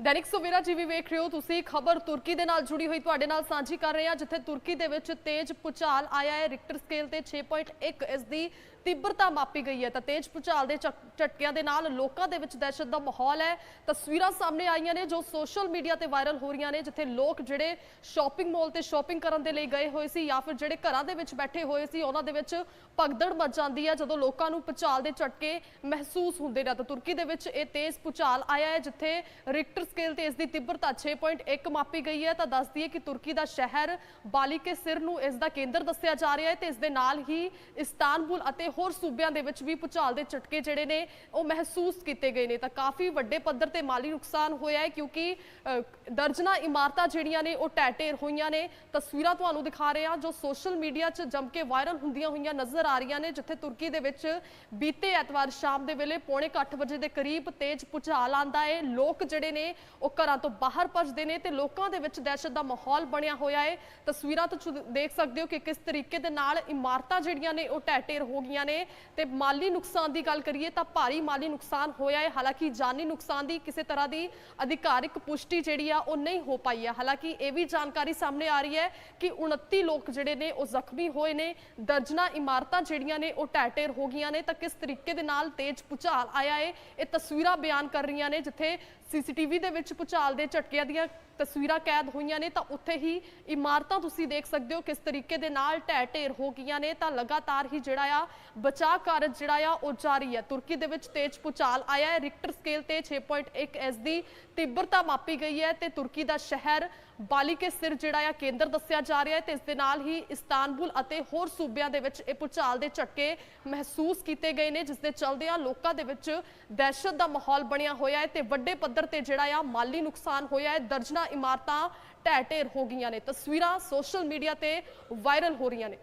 ਦੈਨਿਕ ਸਵੇਰਾ ਟੀਵੀ ਵੇਖ ਰਹੇ ਹੋ ਤੁਸੀਂ, ਖਬਰ ਤੁਰਕੀ ਦੇ ਨਾਲ ਜੁੜੀ ਹੋਈ ਤੁਹਾਡੇ ਨਾਲ ਸਾਂਝੀ ਕਰ ਰਹੇ ਹਾਂ, ਜਿੱਥੇ ਤੁਰਕੀ ਦੇ ਵਿੱਚ ਤੇਜ਼ ਭੂਚਾਲ ਆਇਆ ਹੈ। ਰਿਕਟਰ ਸਕੇਲ ਤੇ 6.1 ਇਸ ਦੀ ਤੀਬਰਤਾ ਮਾਪੀ ਗਈ ਹੈ ਤਾਂ ਤੇਜ਼ ਭੂਚਾਲ ਦੇ ਝਟ- ਝਟਕਿਆਂ ਦੇ ਨਾਲ ਲੋਕਾਂ ਦੇ ਵਿੱਚ ਦਹਿਸ਼ਤ ਦਾ ਮਾਹੌਲ ਹੈ। ਤਸਵੀਰਾਂ ਸਾਹਮਣੇ ਆਈਆਂ ਨੇ ਜੋ ਸੋਸ਼ਲ ਮੀਡੀਆ ਤੇ ਵਾਇਰਲ ਹੋ ਰਹੀਆਂ ਨੇ, ਜਿੱਥੇ ਲੋਕ ਜਿਹੜੇ ਸ਼ਾਪਿੰਗ ਮਾਲ ਤੇ ਸ਼ਾਪਿੰਗ ਕਰਨ ਦੇ ਲਈ ਗਏ ਹੋਏ ਸੀ ਜਾਂ ਫਿਰ ਜਿਹੜੇ ਘਰਾਂ ਦੇ ਵਿੱਚ ਬੈਠੇ ਹੋਏ ਸੀ, ਉਹਨਾਂ ਦੇ ਵਿੱਚ ਭਗਦੜ ਮਚ ਜਾਂਦੀ ਹੈ ਜਦੋਂ ਲੋਕਾਂ ਨੂੰ ਭੂਚਾਲ ਦੇ ਝਟਕੇ ਮਹਿਸੂਸ ਹੁੰਦੇ ਨੇ। ਤਾਂ ਤੁਰਕੀ ਦੇ ਵਿੱਚ ਇਹ ਤੇਜ਼ ਭੂਚਾਲ ਆਇਆ ਹੈ, ਜਿੱਥੇ ਰਿਕਟਰ ਸਕੇਲ ਤੇ ਇਸ ਦੀ ਤੀਬਰਤਾ 6.1 ਮਾਪੀ ਗਈ ਹੈ। ਤਾਂ ਦੱਸਦੀ ਹੈ ਕਿ ਤੁਰਕੀ ਦਾ ਸ਼ਹਿਰ ਬਾਲਿਕੇ ਸਿਰ ਨੂੰ ਇਸ ਦਾ ਕੇਂਦਰ ਦੱਸਿਆ ਜਾ ਰਿਹਾ ਹੈ ਤੇ ਇਸ ਦੇ ਨਾਲ ਹੀ ਇਸਤਾਨਬੁਲ ਅਤੇ ਹੋਰ ਸੂਬਿਆਂ ਦੇ ਵਿੱਚ ਵੀ ਭੂਚਾਲ ਦੇ ਝਟਕੇ ਜਿਹੜੇ ਨੇ ਉਹ ਮਹਿਸੂਸ ਕੀਤੇ ਗਏ ਨੇ। ਤਾਂ ਕਾਫੀ ਵੱਡੇ ਪੱਧਰ ਤੇ ਮਾਲੀ ਨੁਕਸਾਨ ਹੋਇਆ ਹੈ ਕਿਉਂਕਿ ਅ, ਦਰਜਨਾਂ ਇਮਾਰਤਾਂ ਜਿਹੜੀਆਂ ਨੇ ਉਹ ਢਹਿ ਢੇਰ ਹੋਈਆਂ ਨੇ। ਤਸਵੀਰਾਂ ਤੁਹਾਨੂੰ ਦਿਖਾ ਰਹੇ ਹਾਂ ਜੋ ਸੋਸ਼ਲ ਮੀਡੀਆ 'ਚ ਜੰਮ ਕੇ ਵਾਇਰਲ ਹੁੰਦੀਆਂ ਹੋਈਆਂ ਨਜ਼ਰ ਆ ਰਹੀਆਂ ਨੇ ਜਿੱਥੇ ਤੁਰਕੀ ਦੇ ਵਿੱਚ ਬੀਤੇ ਐਤਵਾਰ ਸ਼ਾਮ ਦੇ ਵੇਲੇ ਪੌਣੇ ਕੁ ਅੱਠ ਵਜੇ ਦੇ ਕਰੀਬ ਤੇਜ਼ ਭੂਚਾਲ ਆਂਦਾ ਹੈ। ਲੋਕ ਜਿਹੜੇ ਨੇ ਉਹ ਘਰਾਂ ਤੋਂ ਬਾਹਰ ਭੱਜਦੇ ਨੇ ਤੇ ਲੋਕਾਂ ਦੇ ਵਿੱਚ ਦਹਿਸ਼ਤ ਦਾ ਮਾਹੌਲ ਬਣਿਆ ਹੋਇਆ ਹੈ। ਤਸਵੀਰਾਂ ਤੋਂ ਤੁਸੀਂ ਦੇਖ ਸਕਦੇ ਹੋ ਕਿ ਕਿਸ ਤਰੀਕੇ ਦੇ ਨਾਲ ਇਮਾਰਤਾਂ ਜਿਹੜੀਆਂ ਨੇ ਉਹ ਢਹਿ ਢੇਰ ਹੋ ਗਈਆਂ ਨੇ। ਤੇ ਮਾਲੀ ਨੁਕਸਾਨ ਦੀ ਗੱਲ ਕਰੀਏ ਤਾਂ ਭਾਰੀ ਮਾਲੀ ਨੁਕਸਾਨ ਹੋਇਆ ਹੈ। ਹਾਲਾਂਕਿ ਜਾਨੀ ਨੁਕਸਾਨ ਦੀ ਕਿਸੇ ਤਰ੍ਹਾਂ ਦੀ ਅਧਿਕਾਰਿਕ ਪੁਸ਼ਟੀ ਜਿਹੜੀ ਆ, ਉਹ ਨਹੀਂ ਹੋ ਪਾਈ ਹੈ ਹਾਲਾਂਕਿ ਇਹ ਵੀ ਜਾਣਕਾਰੀ ਸਾਹਮਣੇ ਆ ਰਹੀ ਹੈ ਕਿ 29 ਲੋਕ ਜਿਹੜੇ ਨੇ, ਉਹ ਜ਼ਖਮੀ ਹੋਏ ਨੇ। ਦਰਜਨਾਂ ਇਮਾਰਤਾਂ ਜਿਹੜੀਆਂ ਨੇ, ਉਹ ਟੈਟੇਰ ਹੋ ਗਈਆਂ ਨੇ। ਤਾਂ ਕਿਸ ਤਰੀਕੇ ਦੇ ਨਾਲ ਤੇਜ਼ ਭੂਚਾਲ ਆਇਆ ਹੈ ਇਹ ਤਸਵੀਰਾਂ ਬਿਆਨ ਕਰ ਰਹੀਆਂ ਨੇ, ਜਿੱਥੇ ਸੀਸੀਟੀਵੀ ਦੇ ਵਿੱਚ ਭੂਚਾਲ ਦੇ ਝਟਕਿਆਂ ਦੀਆਂ ਤਸਵੀਰਾਂ ਕੈਦ ਹੋਈਆਂ ਨੇ ਤਾਂ ਉੱਥੇ ਹੀ ਇਮਾਰਤਾਂ ਤੁਸੀਂ ਦੇਖ ਸਕਦੇ ਹੋ ਕਿਸ ਤਰੀਕੇ ਦੇ ਨਾਲ ਢਹਿ ਢੇਰ ਹੋ ਗਈਆਂ ਨੇ ਤਾਂ ਲਗਾਤਾਰ ਹੀ ਜਿਹੜਾ ਆ ਬਚਾਅ ਕਾਰਜ ਜਿਹੜਾ ਆ ਉਹ ਜਾਰੀ ਹੈ। ਤੁਰਕੀ ਦੇ ਵਿੱਚ ਤੇਜ਼ ਭੂਚਾਲ ਆਇਆ ਹੈ। ਰਿਕਟਰ ਸਕੇਲ ਤੇ 6.1 ਐਸ ਦੀ ਤੀਬਰਤਾ ਮਾਪੀ ਗਈ ਹੈ ਤੇ ਤੁਰਕੀ ਦਾ ਸ਼ਹਿਰ ਬਾਲਿਕੇ ਸਿਰ ਜਿਹੜਾ ਆ ਕੇਂਦਰ ਦੱਸਿਆ ਜਾ ਰਿਹਾ ਹੈ ਤੇ ਇਸ ਦੇ ਨਾਲ ਹੀ ਇਸਤਾਨਬੁਲ ਅਤੇ ਹੋਰ ਸੂਬਿਆਂ ਦੇ ਵਿੱਚ ਇਹ ਭੂਚਾਲ ਦੇ ਝਟਕੇ ਮਹਿਸੂਸ ਕੀਤੇ ਗਏ ਨੇ, ਜਿਸ ਦੇ ਚਲਦਿਆਂ ਲੋਕਾਂ ਦੇ ਵਿੱਚ ਦਹਿਸ਼ਤ ਦਾ ਮਾਹੌਲ ਬਣਿਆ ਹੋਇਆ ਹੈ ਤੇ ਵੱਡੇ ਪੱਧਰ ਤੇ ਜਿਹੜਾ ਆ ਮਾਲੀ ਨੁਕਸਾਨ ਹੋਇਆ ਹੈ, ਦਰਜਨਾਂ ਇਮਾਰਤਾਂ ਢਹਿ ਢੇਰ ਹੋ ਗਈਆਂ ਨੇ। ਤਸਵੀਰਾਂ ਸੋਸ਼ਲ ਮੀਡੀਆ ਤੇ ਵਾਇਰਲ ਹੋ ਰਹੀਆਂ ਨੇ।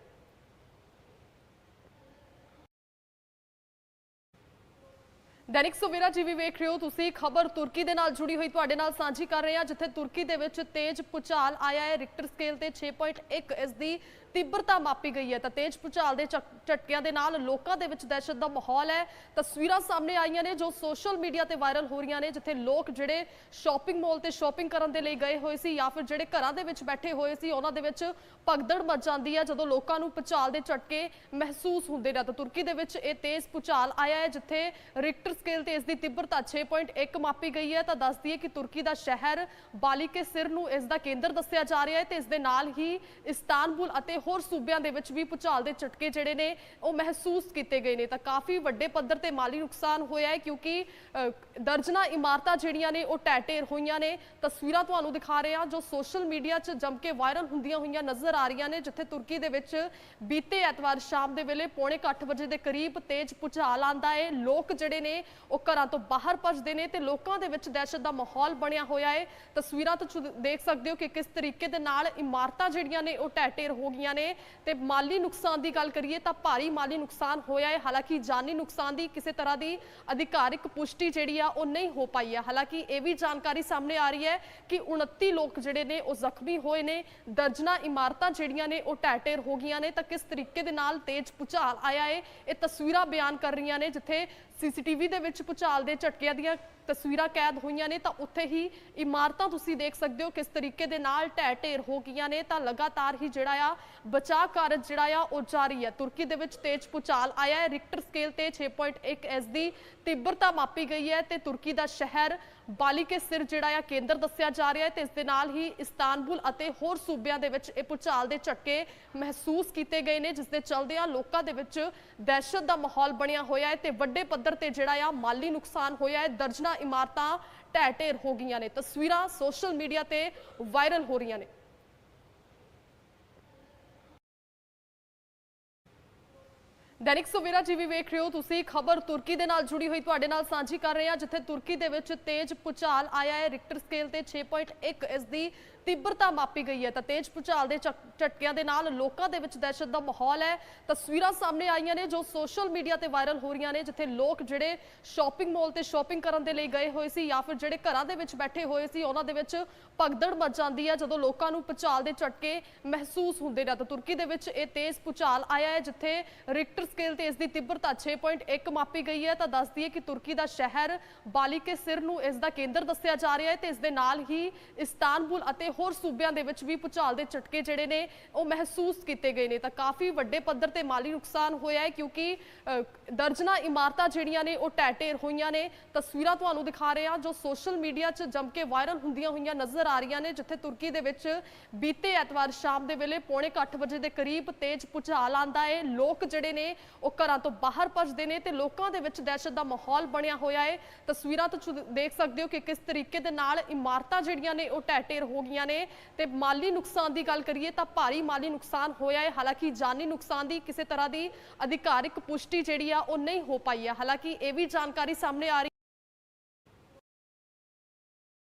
ਦੈਨਿਕ ਸਵੇਰਾ ਟੀਵੀ ਵੇਖ ਰਹੇ ਹੋ ਤੁਸੀਂ, ਖਬਰ ਤੁਰਕੀ ਦੇ ਨਾਲ ਜੁੜੀ ਹੋਈ ਤੁਹਾਡੇ ਨਾਲ ਸਾਂਝੀ ਕਰ ਰਹੇ ਹਾਂ, ਜਿੱਥੇ ਤੁਰਕੀ ਦੇ ਵਿੱਚ ਤੇਜ਼ ਭੂਚਾਲ ਆਇਆ ਹੈ। ਰਿਕਟਰ ਸਕੇਲ ਤੇ 6.1 ਇਸ ਦੀ ਤੀਬਰਤਾ ਮਾਪੀ ਗਈ ਹੈ ਤਾਂ ਤੇਜ਼ ਭੂਚਾਲ ਦੇ ਝਟ- ਝਟਕਿਆਂ ਦੇ ਨਾਲ ਲੋਕਾਂ ਦੇ ਵਿੱਚ ਦਹਿਸ਼ਤ ਦਾ ਮਾਹੌਲ ਹੈ। ਤਸਵੀਰਾਂ ਸਾਹਮਣੇ ਆਈਆਂ ਨੇ ਜੋ ਸੋਸ਼ਲ ਮੀਡੀਆ ਤੇ ਵਾਇਰਲ ਹੋ ਰਹੀਆਂ ਨੇ, ਜਿੱਥੇ ਲੋਕ ਜਿਹੜੇ ਸ਼ਾਪਿੰਗ ਮਾਲ ਤੇ ਸ਼ਾਪਿੰਗ ਕਰਨ ਦੇ ਲਈ ਗਏ ਹੋਏ ਸੀ ਜਾਂ ਫਿਰ ਜਿਹੜੇ ਘਰਾਂ ਦੇ ਵਿੱਚ ਬੈਠੇ ਹੋਏ ਸੀ, ਉਹਨਾਂ ਦੇ ਵਿੱਚ ਭਗਦੜ ਮਚ ਜਾਂਦੀ ਹੈ ਜਦੋਂ ਲੋਕਾਂ ਨੂੰ ਭੂਚਾਲ ਦੇ ਝਟਕੇ ਮਹਿਸੂਸ ਹੁੰਦੇ ਨੇ। ਤਾਂ ਤੁਰਕੀ ਦੇ ਵਿੱਚ ਇਹ ਤੇਜ਼ ਭੂਚਾਲ ਆਇਆ ਹੈ, ਜਿੱਥੇ ਰਿਕਟਰ ਸਕੇਲ ਤੇ ਇਸ ਦੀ ਤੀਬਰਤਾ 6.1 ਮਾਪੀ ਗਈ ਹੈ। ਤਾਂ ਦੱਸਦੀ ਹੈ ਕਿ ਤੁਰਕੀ ਦਾ ਸ਼ਹਿਰ ਬਾਲਿਕੇ ਸਿਰ ਨੂੰ ਇਸ ਦਾ ਕੇਂਦਰ ਦੱਸਿਆ ਜਾ ਰਿਹਾ ਹੈ ਤੇ ਇਸ ਦੇ ਨਾਲ ਹੀ ਇਸਤਾਨਬੁਲ ਅਤੇ ਹੋਰ ਸੂਬਿਆਂ ਦੇ ਵਿੱਚ ਵੀ ਭੂਚਾਲ ਦੇ ਝਟਕੇ ਜਿਹੜੇ ਨੇ ਉਹ ਮਹਿਸੂਸ ਕੀਤੇ ਗਏ ਨੇ। ਤਾਂ ਕਾਫੀ ਵੱਡੇ ਪੱਧਰ ਤੇ ਮਾਲੀ ਨੁਕਸਾਨ ਹੋਇਆ ਹੈ ਕਿਉਂਕਿ ਅ, ਦਰਜਨਾਂ ਇਮਾਰਤਾਂ ਜਿਹੜੀਆਂ ਨੇ ਉਹ ਢਹਿ ਢੇਰ ਹੋਈਆਂ ਨੇ। ਤਸਵੀਰਾਂ ਤੁਹਾਨੂੰ ਦਿਖਾ ਰਹੇ ਹਾਂ ਜੋ ਸੋਸ਼ਲ ਮੀਡੀਆ 'ਚ ਜੰਮ ਕੇ ਵਾਇਰਲ ਹੁੰਦੀਆਂ ਹੋਈਆਂ ਨਜ਼ਰ ਆ ਰਹੀਆਂ ਨੇ ਜਿੱਥੇ ਤੁਰਕੀ ਦੇ ਵਿੱਚ ਬੀਤੇ ਐਤਵਾਰ ਸ਼ਾਮ ਦੇ ਵੇਲੇ ਪੌਣੇ ਕੁ ਅੱਠ ਵਜੇ ਦੇ ਕਰੀਬ ਤੇਜ਼ ਭੂਚਾਲ ਆਂਦਾ ਹੈ। ਲੋਕ ਜਿਹੜੇ ਨੇ ਉਹ ਘਰਾਂ ਤੋਂ ਬਾਹਰ ਭੱਜਦੇ ਨੇ ਤੇ ਲੋਕਾਂ ਦੇ ਵਿੱਚ ਦਹਿਸ਼ਤ ਦਾ ਮਾਹੌਲ ਬਣਿਆ ਹੋਇਆ ਹੈ। ਤਸਵੀਰਾਂ ਤੋਂ ਤੁਸੀਂ ਦੇਖ ਸਕਦੇ ਹੋ ਕਿ ਕਿਸ ਤਰੀਕੇ ਦੇ ਨਾਲ ਇਮਾਰਤਾਂ ਜਿਹੜੀਆਂ ਨੇ ਉਹ ਢਹਿ ਢੇਰ ਹੋ ਗਈਆਂ ਨੇ ਤੇ ਮਾਲੀ ਨੁਕਸਾਨ ਦੀ ਗੱਲ ਕਰੀਏ ਤਾਂ ਭਾਰੀ ਮਾਲੀ ਨੁਕਸਾਨ ਹੋਇਆ ਹੈ। ਹਾਲਾਂਕਿ ਜਾਨੀ ਨੁਕਸਾਨ ਦੀ ਕਿਸੇ ਤਰ੍ਹਾਂ ਦੀ ਅਧਿਕਾਰਿਕ ਪੁਸ਼ਟੀ ਜਿਹੜੀ ਆ, ਉਹ ਨਹੀਂ ਹੋ ਪਾਈ ਹੈ ਹਾਲਾਂਕਿ ਇਹ ਵੀ ਜਾਣਕਾਰੀ ਸਾਹਮਣੇ ਆ ਰਹੀ ਹੈ ਕਿ 29 ਲੋਕ ਜਿਹੜੇ ਨੇ, ਉਹ ਜ਼ਖਮੀ ਹੋਏ ਨੇ। ਦਰਜਨਾਂ ਇਮਾਰਤਾਂ ਜਿਹੜੀਆਂ ਨੇ, ਉਹ ਟੈਟੇਰ ਹੋ ਗਈਆਂ ਨੇ। ਤਾਂ ਕਿਸ ਤਰੀਕੇ ਦੇ ਨਾਲ ਤੇਜ਼ ਭੂਚਾਲ ਆਇਆ ਹੈ, ਇਹ ਤਸਵੀਰਾਂ ਬਿਆਨ ਕਰ ਰਹੀਆਂ ਨੇ, ਜਿੱਥੇ ਸੀਸੀਟੀਵੀ ਦੇ ਵਿੱਚ ਭੂਚਾਲ ਦੇ ਝਟਕਿਆਂ ਦੀਆਂ ਤਸਵੀਰਾਂ ਕੈਦ ਹੋਈਆਂ ਨੇ ਤਾਂ ਉੱਥੇ ਹੀ ਇਮਾਰਤਾਂ ਤੁਸੀਂ ਦੇਖ ਸਕਦੇ ਹੋ ਕਿਸ ਤਰੀਕੇ ਦੇ ਨਾਲ ਢਹਿ ਢੇਰ ਹੋ ਗਈਆਂ ਨੇ ਤਾਂ ਲਗਾਤਾਰ ਹੀ ਜਿਹੜਾ ਆ ਬਚਾਅ ਕਾਰਜ ਜਿਹੜਾ ਆ ਉਹ ਜਾਰੀ ਹੈ। ਤੁਰਕੀ ਦੇ ਵਿੱਚ ਤੇਜ਼ ਭੂਚਾਲ ਆਇਆ ਹੈ। ਰਿਕਟਰ ਸਕੇਲ ਤੇ 6.1 ਐਸ ਦੀ ਤੀਬਰਤਾ ਮਾਪੀ ਗਈ ਹੈ ਤੇ ਤੁਰਕੀ ਦਾ ਸ਼ਹਿਰ ਬਾਲੀ ਕੇ ਸਿਰ ਜਿਹੜਾ ਆ ਕੇਂਦਰ ਦੱਸਿਆ ਜਾ ਰਿਹਾ ਹੈ ਤੇ ਇਸ ਦੇ ਨਾਲ ਹੀ ਇਸਤਾਨਬੁਲ ਅਤੇ ਹੋਰ ਸੂਬਿਆਂ ਦੇ ਵਿੱਚ ਇਹ ਭੂਚਾਲ ਦੇ ਝਟਕੇ ਮਹਿਸੂਸ ਕੀਤੇ ਗਏ ਨੇ, ਜਿਸ ਦੇ ਚਲਦਿਆਂ ਲੋਕਾਂ ਦੇ ਵਿੱਚ ਦਹਿਸ਼ਤ ਦਾ ਮਾਹੌਲ ਬਣਿਆ ਹੋਇਆ ਹੈ ਤੇ ਵੱਡੇ ਪੱਧਰ ਤੇ ਜਿਹੜਾ ਆ ਮਾਲੀ ਨੁਕਸਾਨ ਹੋਇਆ ਹੈ, ਦਰਜਨਾਂ ਇਮਾਰਤਾਂ ਢਹਿ ਢੇਰ ਹੋ ਗਈਆਂ ਨੇ। ਤਸਵੀਰਾਂ ਸੋਸ਼ਲ ਮੀਡੀਆ ਤੇ ਵਾਇਰਲ ਹੋ ਰਹੀਆਂ ਨੇ। ਦੈਨਿਕ ਸਵੇਰਾ ਟੀਵੀ ਵੇਖ ਰਹੇ ਹੋ ਤੁਸੀਂ, ਖਬਰ ਤੁਰਕੀ ਦੇ ਨਾਲ ਜੁੜੀ ਹੋਈ ਤੁਹਾਡੇ ਨਾਲ ਸਾਂਝੀ ਕਰ ਰਹੇ ਹਾਂ, ਜਿੱਥੇ ਤੁਰਕੀ ਦੇ ਵਿੱਚ ਤੇਜ਼ ਭੂਚਾਲ ਆਇਆ ਹੈ ਰਿਕਟਰ ਸਕੇਲ ਤੇ 6.1 ਇਸ ਦੀ ਤੀਬਰਤਾ ਮਾਪੀ ਗਈ ਹੈ ਤਾਂ ਤੇਜ਼ ਭੂਚਾਲ ਦੇ ਝਟ- ਝਟਕਿਆਂ ਦੇ ਨਾਲ ਲੋਕਾਂ ਦੇ ਵਿੱਚ ਦਹਿਸ਼ਤ ਦਾ ਮਾਹੌਲ ਹੈ। ਤਸਵੀਰਾਂ ਸਾਹਮਣੇ ਆਈਆਂ ਨੇ ਜੋ ਸੋਸ਼ਲ ਮੀਡੀਆ ਤੇ ਵਾਇਰਲ ਹੋ ਰਹੀਆਂ ਨੇ, ਜਿੱਥੇ ਲੋਕ ਜਿਹੜੇ ਸ਼ਾਪਿੰਗ ਮਾਲ ਤੇ ਸ਼ਾਪਿੰਗ ਕਰਨ ਦੇ ਲਈ ਗਏ ਹੋਏ ਸੀ ਜਾਂ ਫਿਰ ਜਿਹੜੇ ਘਰਾਂ ਦੇ ਵਿੱਚ ਬੈਠੇ ਹੋਏ ਸੀ, ਉਹਨਾਂ ਦੇ ਵਿੱਚ ਭਗਦੜ ਮਚ ਜਾਂਦੀ ਹੈ ਜਦੋਂ ਲੋਕਾਂ ਨੂੰ ਭੂਚਾਲ ਦੇ ਝਟਕੇ ਮਹਿਸੂਸ ਹੁੰਦੇ ਨੇ। ਤਾਂ ਤੁਰਕੀ ਦੇ ਵਿੱਚ ਇਹ ਤੇਜ਼ ਭੂਚਾਲ ਆਇਆ ਹੈ, ਜਿੱਥੇ ਰਿਕਟਰ ਸਕੇਲ ਤੇ ਇਸ ਦੀ ਤੀਬਰਤਾ 6.1 ਮਾਪੀ ਗਈ ਹੈ। ਤਾਂ ਦੱਸਦੀ ਹੈ ਕਿ ਤੁਰਕੀ ਦਾ ਸ਼ਹਿਰ ਬਾਲੀਕੇ ਸਿਰ ਨੂੰ ਇਸ ਦਾ ਕੇਂਦਰ ਦੱਸਿਆ ਜਾ ਰਿਹਾ ਹੈ ਤੇ ਇਸ ਦੇ ਨਾਲ ਹੀ ਇਸਤਾਨਬੁਲ ਅਤੇ ਹੋਰ ਸੂਬਿਆਂ ਦੇ ਵਿੱਚ ਵੀ ਭੂਚਾਲ ਦੇ ਝਟਕੇ ਜਿਹੜੇ ਨੇ ਉਹ ਮਹਿਸੂਸ ਕੀਤੇ ਗਏ ਨੇ। ਤਾਂ ਕਾਫੀ ਵੱਡੇ ਪੱਧਰ ਤੇ ਮਾਲੀ ਨੁਕਸਾਨ ਹੋਇਆ ਹੈ ਕਿਉਂਕਿ ਅ, ਦਰਜਨਾਂ ਇਮਾਰਤਾਂ ਜਿਹੜੀਆਂ ਨੇ ਉਹ ਟਹਿ ਢੇਰ ਹੋਈਆਂ ਨੇ। ਤਸਵੀਰਾਂ ਤੁਹਾਨੂੰ ਦਿਖਾ ਰਹੇ ਹਾਂ ਜੋ ਸੋਸ਼ਲ ਮੀਡੀਆ 'ਚ ਜੰਮ ਕੇ ਵਾਇਰਲ ਹੁੰਦੀਆਂ ਹੋਈਆਂ ਨਜ਼ਰ ਆ ਰਹੀਆਂ ਨੇ ਜਿੱਥੇ ਤੁਰਕੀ ਦੇ ਵਿੱਚ ਬੀਤੇ ਐਤਵਾਰ ਸ਼ਾਮ ਦੇ ਵੇਲੇ ਪੌਣੇ 8 ਵਜੇ ਦੇ ਕਰੀਬ ਤੇਜ਼ ਭੂਚਾਲ ਆਂਦਾ ਹੈ। ਲੋਕ ਜਿਹੜੇ ਨੇ ਉਹ ਘਰਾਂ ਤੋਂ ਬਾਹਰ ਭੱਜਦੇ ਨੇ ਤੇ ਲੋਕਾਂ ਦੇ ਵਿੱਚ ਦਹਿਸ਼ਤ ਦਾ ਮਾਹੌਲ ਬਣਿਆ ਹੋਇਆ ਹੈ। ਤਸਵੀਰਾਂ ਤੋਂ ਤੁਸੀਂ ਦੇਖ ਸਕਦੇ ਹੋ ਕਿ ਕਿਸ ਤਰੀਕੇ ਦੇ ਨਾਲ ਇਮਾਰਤਾਂ ਜਿਹੜੀਆਂ ਨੇ ਉਹ ਟਹਿ ਢੇਰ ਹੋ ਗਈਆਂ ਨੇ ਤੇ ਮਾਲੀ ਨੁਕਸਾਨ ਦੀ ਗੱਲ ਕਰੀਏ ਤਾਂ ਭਾਰੀ ਮਾਲੀ ਨੁਕਸਾਨ ਹੋਇਆ ਹੈ। ਹਾਲਾਂਕਿ ਜਾਨੀ ਨੁਕਸਾਨ ਦੀ ਕਿਸੇ ਤਰ੍ਹਾਂ ਦੀ ਅਧਿਕਾਰਿਕ ਪੁਸ਼ਟੀ ਜਿਹੜੀ ਆ ਉਹ ਨਹੀਂ ਹੋ ਪਾਈ ਹੈ। ਹਾਲਾਂਕਿ ਇਹ ਵੀ ਜਾਣਕਾਰੀ ਸਾਹਮਣੇ ਆ ਰਹੀ